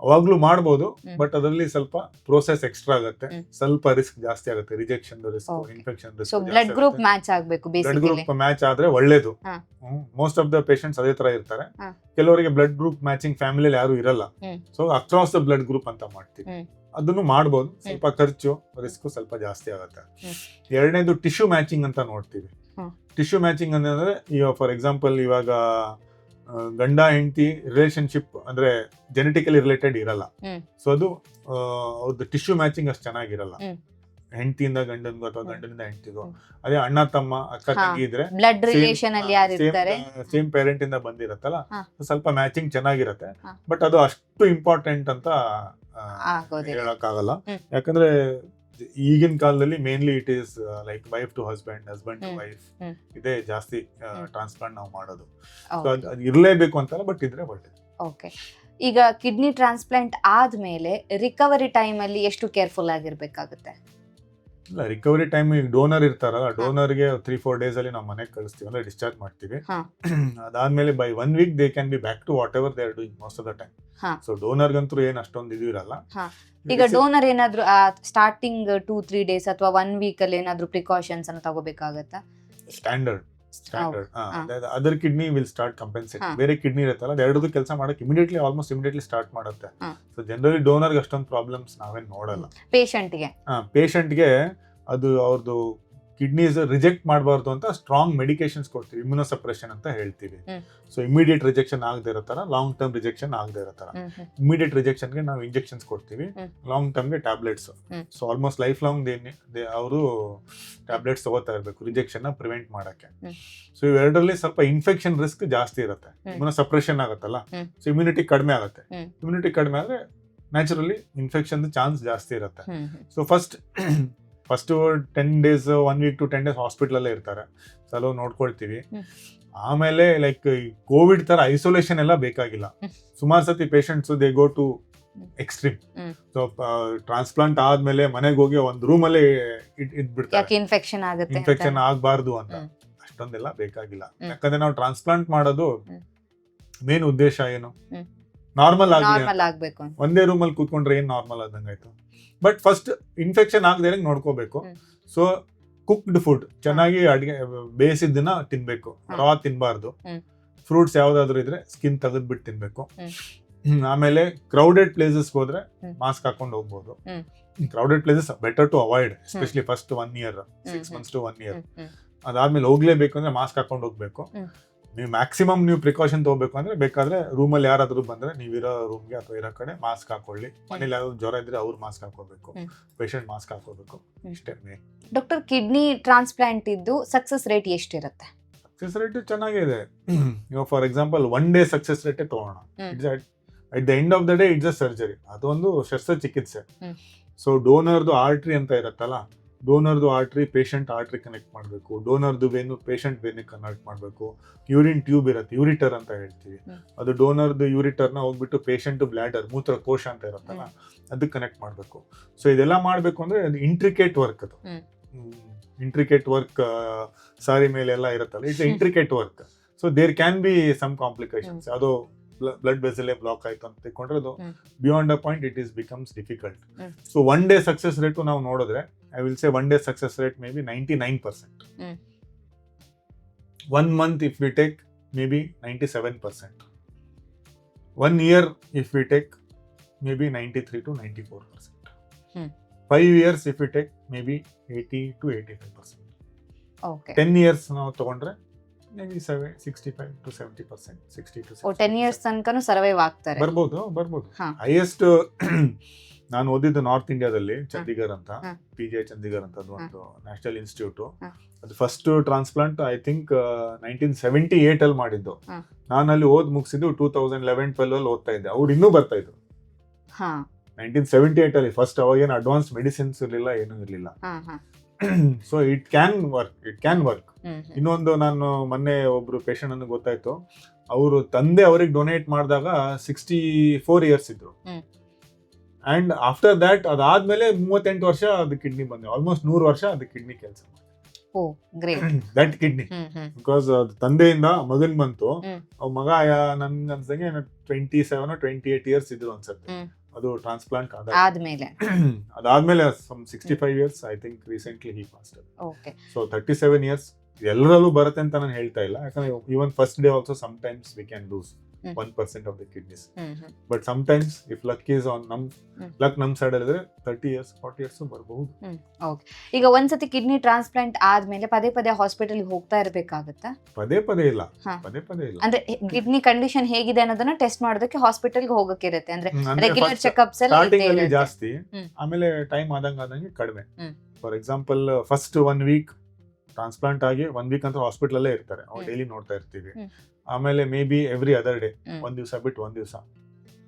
ಅವಾಗ್ಲೂ ಮಾಡ್ಬೋದು ಬಟ್ ಅದರಲ್ಲಿ ಸ್ವಲ್ಪ ಪ್ರೋಸೆಸ್ ಎಕ್ಸ್ಟ್ರಾ ಆಗುತ್ತೆ ಸ್ವಲ್ಪ ರಿಸ್ಕ್ ಜಾಸ್ತಿ ಆಗುತ್ತೆ rejection risk. Infection risk blood group match ಆಗಬೇಕು ಬ್ಲಡ್ ಗ್ರೂಪ್ ಮ್ಯಾಚ್ ಆದ್ರೆ ಒಳ್ಳೇದು. ಮೋಸ್ಟ್ ಆಫ್ ದ ಪೇಷಂಟ್ಸ್ ಅದೇ ತರ ಇರ್ತಾರೆ ಕೆಲವರಿಗೆ ಬ್ಲಡ್ ಗ್ರೂಪ್ ಮ್ಯಾಚಿಂಗ್ ಫ್ಯಾಮಿಲಿಯಲ್ಲಿ ಯಾರು ಇರಲ್ಲ. So across the blood group ಅಂತ ಮಾಡ್ತೀವಿ. ಅದನ್ನು ಮಾಡ್ಬೋದು ಸ್ವಲ್ಪ ಖರ್ಚು ರಿಸ್ಕ್ ಸ್ವಲ್ಪ ಜಾಸ್ತಿ ಆಗುತ್ತೆ. ಎರಡನೇದು ಟಿಶ್ಯೂ ಮ್ಯಾಚಿಂಗ್ ಅಂತ ನೋಡ್ತೀವಿ. ಟಿಶ್ಯೂ ಮ್ಯಾಚಿಂಗ್ ಅಂದರೆ ಈಗ ಫಾರ್ ಎಕ್ಸಾಂಪಲ್ ಇವಾಗ ಗಂಡ ಹೆಂಡತಿ ರಿಲೇಶನ್ಶಿಪ್ ಅಂದ್ರೆ ಜೆನೆಟಿಕಲಿ ರಿಲೇಟೆಡ್ ಇರಲ್ಲ. ಸೊ ಅದು ಅವ್ರದ್ದು ಟಿಶ್ಯೂ ಮ್ಯಾಚಿಂಗ್ ಅಷ್ಟು ಚೆನ್ನಾಗಿರಲ್ಲ. ಹೆಂಡತಿಯಿಂದ ಗಂಡನ್ಗೂ ಅಥವಾ ಗಂಡನಿಂದ ಹೆಂಡತಿಗೂ. ಅದೇ ಅಣ್ಣ ತಮ್ಮ ಅಕ್ಕ. ತಂಗಿ ಇದ್ರೆ ಬ್ಲಡ್ ರಿಲೇಷನ್ ಅಲ್ಲಿ ಯಾರು ಇರ್ತಾರೆ? ಸೇಮ್ ಪೇರೆಂಟ್ ಇಂದ ಬಂದಿರತ್ತಲ್ಲ. ಸ್ವಲ್ಪ ಮ್ಯಾಚಿಂಗ್ ಚೆನ್ನಾಗಿರತ್ತೆ. ಬಟ್ ಅದು ಅಷ್ಟು ಇಂಪಾರ್ಟೆಂಟ್ ಅಂತ ಹೇಳಕ್ ಆಗಲ್ಲ ಹೇಳಕ್ಕಾಗಲ್ಲ. ಯಾಕಂದ್ರೆ ಈಗಿನ ಕಾಲದಲ್ಲಿ mainly it is like wife to husband husband to wife. ಇದೇ ಜಾಸ್ತಿ. ಟ್ರಾನ್ಸ್ಪ್ಲಾಂಟ್ ನಾವು ಮಾಡೋದು. ಅದು ಇರಲೇಬೇಕು ಅಂತಲ್ಲ ಬಟ್ ಇದ್ರೆ ಒಳ್ಳೇದು. ಓಕೆ ಈಗ ಕಿಡ್ನಿ ಟ್ರಾನ್ಸ್ಪ್ಲಾಂಟ್ ಆದ್ಮೇಲೆ ರಿಕವರಿ ಟೈಮ್ ಅಲ್ಲಿ ಎಷ್ಟು ಕೇರ್ಫುಲ್ ಆಗಿರ್ಬೇಕಾಗುತ್ತೆ? ಇಲ್ಲ ರಿಕವರಿ ಟೈಮ್ ಈಗ ಡೋನರ್ ಇರ್ತಾರಲ್ಲ ಡೋನರ್ಗೆ ತ್ರೀ ಫೋರ್ ಡೇಸ್ ಅಲ್ಲಿ ನಾವು ಮನೆಗೆ ಕಳಿಸ್ತೀವಿ ಅಂದ್ರೆ ಡಿಸ್ಚಾರ್ಜ್ ಮಾಡ್ತೀವಿ. ಅದಾದ್ಮೇಲೆ by one week they can be back to whatever they are doing most of the time. So ಡೋನರ್ಗಂತೂ ಏನು ಅಷ್ಟೊಂದು ಇದು ಇರಲ್ಲ. ಈಗ ಡೋನರ್ ಏನಾದ್ರು ಸ್ಟಾರ್ಟಿಂಗ್ ಟೂ ತ್ರೀ ಡೇಸ್ ಅಥವಾ ಒನ್ ವೀಕ್ ಅಲ್ಲಿ ಏನಾದ್ರು ಪ್ರಿಕಾಷನ್ಸ್ ಅನ್ನು ತಗೋಬೇಕಾಗತ್ತಾ standard. Other kidney will start compensate ಬೇರೆ ಕಿಡ್ನಿ ಇರುತ್ತಲ್ಲ ಎರಡು ಎರಡದು ಕೆಲಸ ಮಾಡಕ್ಕೆ ಇಮಿಡಿಯೇಟ್ಲಿ ಆಲ್ಮೋಸ್ಟ್ ಇಮಿಡಿಯೇಟ್ಲಿ ಸ್ಟಾರ್ಟ್ ಮಾಡುತ್ತೆ. ಸೊ ಜನರಲಿ ಡೋನರ್ಗೆ ಅಷ್ಟೊಂದು ಪ್ರಾಬ್ಲಮ್ಸ್ ನಾವೇನ್ ನೋಡಲ್ಲ. ಪೇಷಂಟ್ಗೆ ಪೇಷಂಟ್ಗೆ ಅದು ಅವ್ರದ್ದು ಕಿಡ್ನೀಸ್ ರಿಜೆಕ್ಟ್ ಮಾಡಬಾರ್ದು ಅಂತ ಸ್ಟ್ರಾಂಗ್ ಮೆಡಿಕೇಶನ್ಸ್ ಕೊಡ್ತೀವಿ ಇಮ್ಯುನೋಸಪ್ರೆಷನ್ ಅಂತ ಹೇಳ್ತೀವಿ. ಸೊ ಇಮಿಡಿಯೇಟ್ ರಿಜೆಕ್ಷನ್ ಆಗದೆ ಇರೋ ಥರ ಲಾಂಗ್ ಟರ್ಮ್ ರಿಜೆಕ್ಷನ್ ಆಗದೆ ಇರೋ ಥರ ಇಮಿಡಿಯೇಟ್ ರಿಜೆಕ್ಷನ್ಗೆ ನಾವು ಇಂಜೆಕ್ಷನ್ಸ್ ಕೊಡ್ತೀವಿ. ಲಾಂಗ್ ಟರ್ಮ್ಗೆ tablets. So almost life long ಅವರು ಟ್ಯಾಬ್ಲೆಟ್ಸ್ ತಗೋತಾ ಇರಬೇಕು ರಿಜೆಕ್ಷನ್ ಪ್ರಿವೆಂಟ್ ಮಾಡಕ್ಕೆ. ಸೊ ಇವೆರಡರಲ್ಲಿ ಸ್ವಲ್ಪ ಇನ್ಫೆಕ್ಷನ್ ರಿಸ್ಕ್ ಜಾಸ್ತಿ ಇರುತ್ತೆ ಹ್ಮ್. ಇಮ್ಯುನೋ ಸಪ್ರೆಷನ್ ಆಗುತ್ತಲ್ಲ. ಸೊ ಇಮ್ಯುನಿಟಿ ಕಡಿಮೆ ಆಗುತ್ತೆ. ಇಮ್ಯುನಿಟಿ ಕಡಿಮೆ ಆದ್ರೆ ನ್ಯಾಚುರಲಿ ಇನ್ಫೆಕ್ಷನ್ ಚಾನ್ಸ್ ಜಾಸ್ತಿ ಇರುತ್ತೆ so first first ten days one week to ten days ಹಾಸ್ಪಿಟ್ಲಲ್ಲೇ ಇರ್ತಾರೆ. ಸಲೋ ನೋಡ್ಕೊಳ್ತೀವಿ. ಆಮೇಲೆ ಲೈಕ್ ಕೋವಿಡ್ ತರ ಐಸೋಲೇಷನ್ ಎಲ್ಲ ಬೇಕಾಗಿಲ್ಲ. ಸುಮಾರು ಸತಿ patients they go to extreme. So transplant ಆದ್ಮೇಲೆ ಮನೆಗೆ ಹೋಗಿ ಒಂದ್ ರೂಮಲ್ಲೇ ಇಟ್ ಇದ್ ಇದ್ಬಿಡ್ತಾರೆ. ಇನ್ಫೆಕ್ಷನ್ ಆಗುತ್ತೆ ಇನ್ಫೆಕ್ಷನ್ ಆಗ್ಬಾರ್ದು ಅಂತ. ಅಷ್ಟೊಂದೆಲ್ಲ ಬೇಕಾಗಿಲ್ಲ. ಯಾಕಂದ್ರೆ ನಾವು ಟ್ರಾನ್ಸ್ಪ್ಲಾಂಟ್ ಮಾಡೋದು. ಮೇನ್ ಉದ್ದೇಶ ಏನು. ನಾರ್ಮಲ್ ನಾರ್ಮಲ್ ಆಗ್ಬೇಕು ಅಂತ. ಒಂದೇ ರೂಮಲ್ಲಿ ಕೂತ್ಕೊಂಡ್ರೆ ಏನ್ ನಾರ್ಮಲ್ ಆದಂಗಾಯ್ತು ಬಟ್ ಫಸ್ಟ್ ಇನ್ಫೆಕ್ಷನ್ ಆಗದೆ ನೋಡ್ಕೋಬೇಕು. ಸೊ ಕುಕ್ಡ್ ಫುಡ್ ಚೆನ್ನಾಗಿ ಅಡಿಗೆ ಬೇಯಿಸಿದ್ದನ್ನ ತಿನ್ಬೇಕು. ರಾ ತಿನ್ಬಾರ್ದು. ಫ್ರೂಟ್ಸ್ ಯಾವ್ದಾದ್ರು ಇದ್ರೆ ಸ್ಕಿನ್ ತೆಗೆದ್ಬಿಟ್ಟು ತಿನ್ಬೇಕು. ಆಮೇಲೆ ಕ್ರೌಡೆಡ್ ಪ್ಲೇಸಸ್ ಹೋದ್ರೆ ಮಾಸ್ಕ್ ಹಾಕೊಂಡು ಹೋಗ್ಬೋದು. Crowded places better to avoid especially first one year six months to one year. ಅದಾದ್ಮೇಲೆ ಹೋಗ್ಲೇಬೇಕು ಅಂದ್ರೆ ಮಾಸ್ಕ್ ಹಾಕೊಂಡು ಹೋಗ್ಬೇಕು. ನೀವು ಮ್ಯಾಕ್ಸಿಮಮ್ ನೀವು ಪ್ರಿಕಾಷನ್ ತಗೋಬೇಕು ಅಂದ್ರೆ ಬೇಕಾದ್ರೆ ರೂಮಲ್ಲಿ ಯಾರಾದರೂ ಬಂದ್ರೆ ನೀವಿರೋ ರೂಮ್ಗೆ ಅಥವಾ ಇರೋ ಕಡೆ ಮಾಸ್ಕ್ ಹಾಕೊಳ್ಳಿ. ಮನೇಲಿ ಯಾರಾದ್ರೂ ಜ್ವರ ಇದ್ರೆ ಅವ್ರು ಮಾಸ್ಕ್ ಹಾಕೋಬೇಕು. ಪೇಷಂಟ್ ಮಾಸ್ಕ್ ಹಾಕೋಬೇಕು. ಇಷ್ಟೇ ಮೇನ್ ಡಾಕ್ಟರ್ ಕಿಡ್ನಿ ಟ್ರಾನ್ಸ್ಪ್ಲಾಂಟ್ ಇದ್ದು ಸಕ್ಸಸ್ ರೇಟ್ ಎಷ್ಟಿರುತ್ತೆ? ಸಕ್ಸಸ್ ರೇಟ್ ಚೆನ್ನಾಗಿದೆ. ಇವಾಗ for example one day success ರೇಟೇ ತಗೋಣ. It's at the end of the day it's a surgery ಅದೊಂದು ಶಸ್ತ್ರಚಿಕಿತ್ಸೆ. ಚಿಕಿತ್ಸೆ ಸೊ ಡೋನರ್ದು ಆರ್ಟ್ರಿ ಅಂತ ಇರತ್ತಲ್ಲ ಡೋನರ್ದು ಆರ್ಟ್ರಿ ಪೇಷಂಟ್ ಆರ್ಟ್ರಿ ಕನೆಕ್ಟ್ ಮಾಡಬೇಕು. ಡೋನರ್ದು ವೇನು ಪೇಷಂಟ್ ವೇನಿಗೆ ಕನೆಕ್ಟ್ ಮಾಡಬೇಕು. ಯೂರಿನ್ ಟ್ಯೂಬ್ ಇರುತ್ತೆ ಯೂರಿಟರ್ ಅಂತ ಹೇಳ್ತೀವಿ. ಅದು ಡೋನರ್ದು ಯೂರಿಟರ್ನ ಹೋಗ್ಬಿಟ್ಟು ಪೇಷಂಟ್ ಬ್ಲ್ಯಾಡರ್ ಮೂತ್ರಕೋಶ ಅಂತ ಇರುತ್ತಲ್ಲ ಅದಕ್ಕೆ ಕನೆಕ್ಟ್ ಮಾಡಬೇಕು. ಸೊ ಇದೆಲ್ಲ ಮಾಡಬೇಕು ಅಂದ್ರೆ ಅದು ಇಂಟ್ರಿಕೇಟ್ ವರ್ಕ್ ಅದು. ಇಂಟ್ರಿಕೇಟ್ ವರ್ಕ್ ಸಾರಿ ಮೇಲೆ ಎಲ್ಲ ಇರುತ್ತಲ್ಲ it's intricate work so there can be some complications ಯಾವುದೋ ಬ್ಲಡ್ ವೆಸಲೇ ಬ್ಲಾಕ್ ಆಯ್ತು ಅಂತ ತಿಳ್ಕೊಂಡ್ರೆ ಅದು. Beyond a point it is becomes difficult. So one day success rate ನಾವು ನೋಡಿದ್ರೆ I will say one day success rate may be ninety nine percent one month if we take maybe ninety seven percent one year if we take maybe ninety three to ninety four percent. Five years if we take maybe eighty to eighty five percent ten years ನಾವು ತಗೊಂಡ್ರೆ maybe seven sixty five to seventy percent sixty to oh ten years ತನಕನೂ survive ಆಗ್ತಾರೆ. ಬರ್ಬೋದು ಬರ್ಬೋದು. Highest ನಾನು ಓದಿದ್ದು north ಇಂಡಿಯಾದಲ್ಲಿ ಚಂಡೀಗರ್ ಅಂತ. ಪಿ ಜೆ ಚಂಡೀಗರ್ ಅಂತ ಒಂದು ನ್ಯಾಷನಲ್ ಇನ್ಸ್ಟಿಟ್ಯೂಟ್ ಅದು first transplant I think nineteen seventy eight ಅಲ್ಲಿ ಮಾಡಿದ್ದು. ನಾನು ಅಲ್ಲಿ ಓದ್ ಮುಗಿಸಿದ್ದು ಟೂ ತೌಸಂಡ್ ಲೆವೆನ್ ಟ್ವೆಲ್ ಅಲ್ಲಿ ಓದ್ತಾ ಇದ್ದೆ. ಅವ್ರು ಇನ್ನೂ ಬರ್ತಾ ಇದ್ರು. ನೈನ್ಟೀನ್ ಸೆವೆಂಟಿ ಏಟ್ ಅಲ್ಲಿ ಫಸ್ಟ್ ಅವಾಗ ಏನು ಅಡ್ವಾನ್ಸ್ ಮೆಡಿಸಿನ್ಸ್ ಇರಲಿಲ್ಲ ಏನೂ ಇರಲಿಲ್ಲ. So it can work it can work. ಇನ್ನೊಂದು ನಾನು ಮೊನ್ನೆ ಒಬ್ರು ಪೇಷಂಟ್ ಅನ್ನು ಗೊತ್ತಾಯ್ತು. ಅವರು ತಂದೆ ಅವ್ರಿಗೆ ಡೊನೇಟ್ ಮಾಡಿದಾಗ ಸಿಕ್ಸ್ಟಿ ಫೋರ್ ಇಯರ್ಸ್ ಇದ್ರು ಅಂಡ್ ಆಫ್ಟರ್ ದ್ಯಾಟ್ ಅದಾದ್ಮೇಲೆ ಮೂವತ್ತೆಂಟು ವರ್ಷ ಅದು ಕಿಡ್ನಿ ಬಂದೆ ಆಲ್ಮೋಸ್ಟ್ ನೂರು ವರ್ಷ ಅದು ಕಿಡ್ನಿ ಕೆಲಸ ದಟ್ ಕಿಡ್ನಿ ಬಿಕಾಸ್ ತಂದೆಯಿಂದ ಮಗನ್ ಬಂತು. ಮಗ ನನ್ಗೆ ಅನ್ಸಂಗೆ twenty seven twenty eight years ಇದ್ರು ಅನ್ಸುತ್ತೆ ಅದು ಟ್ರಾನ್ಸ್ಪ್ಲಾಂಟ್ ಆದ ಆದ್ಮೇಲೆ. ಅದಾದ್ಮೇಲೆ some sixty five years I think recently he passed okay so thirty seven years ಎಲ್ಲರಲ್ಲೂ ಬರುತ್ತೆ ಅಂತ ನಾನು ಹೇಳ್ತಾ ಇಲ್ಲ. ಯಾಕಂದ್ರೆ even first day also sometimes we can lose. One percent of the kidneys but sometimes if luck is on ನಮ್ luck ನಮ್ side ಅಲ್ಲಿ ತರ್ಟಿ ಇಯರ್ಸ್ ಫಾರ್ಟಿ ಇಯರ್ಸ್ ಬರಬಹುದು ಈಗ ಒಂದ್ಸತಿ ಕಿಡ್ನಿ ಟ್ರಾನ್ಸ್ಪ್ಲಾಂಟ್ ಆದ್ಮೇಲೆ ಪದೇ ಪದೇ ಹಾಸ್ಪಿಟಲ್ ಹೋಗ್ತಾ ಇರ್ಬೇಕಾಗತ್ತಾ? ಪದೇ ಪದೇ ಇಲ್ಲ. ಪದೇ ಪದೇ ಇಲ್ಲ. ಅಂದ್ರೆ ಕಿಡ್ನಿ ಕಂಡೀಷನ್ ಹೇಗಿದೆ ಅನ್ನೋದನ್ನ ಟೆಸ್ಟ್ ಮಾಡೋದಕ್ಕೆ ಹಾಸ್ಪಿಟಲ್ಗೆ ಹೋಗಕ್ಕೆ ಇರುತ್ತೆ. ಅಂದ್ರೆ ರೆಗ್ಯುಲರ್ ಚೆಕ್ಅಪ್ಸ್ ಎಲ್ಲ. ಜಾಸ್ತಿ ಆಮೇಲೆ ಟೈಮ್ ಆದಂಗ ಆದಂಗೆ ಕಡಿಮೆ for example first one week transplant ಆಗಿ ಒನ್ ವೀಕ್ ಅಂತ ಹಾಸ್ಪಿಟಲ್ ಅಲ್ಲೇ ಇರ್ತಾರೆ. ಅವ್ರು. ಡೈಲಿ ನೋಡ್ತಾ ಇರ್ತೀವಿ. ಆಮೇಲೆ maybe every other day. ಒಂದ್ ದಿವಸ ಬಿಟ್ಟು ಒಂದ್ ದಿವಸ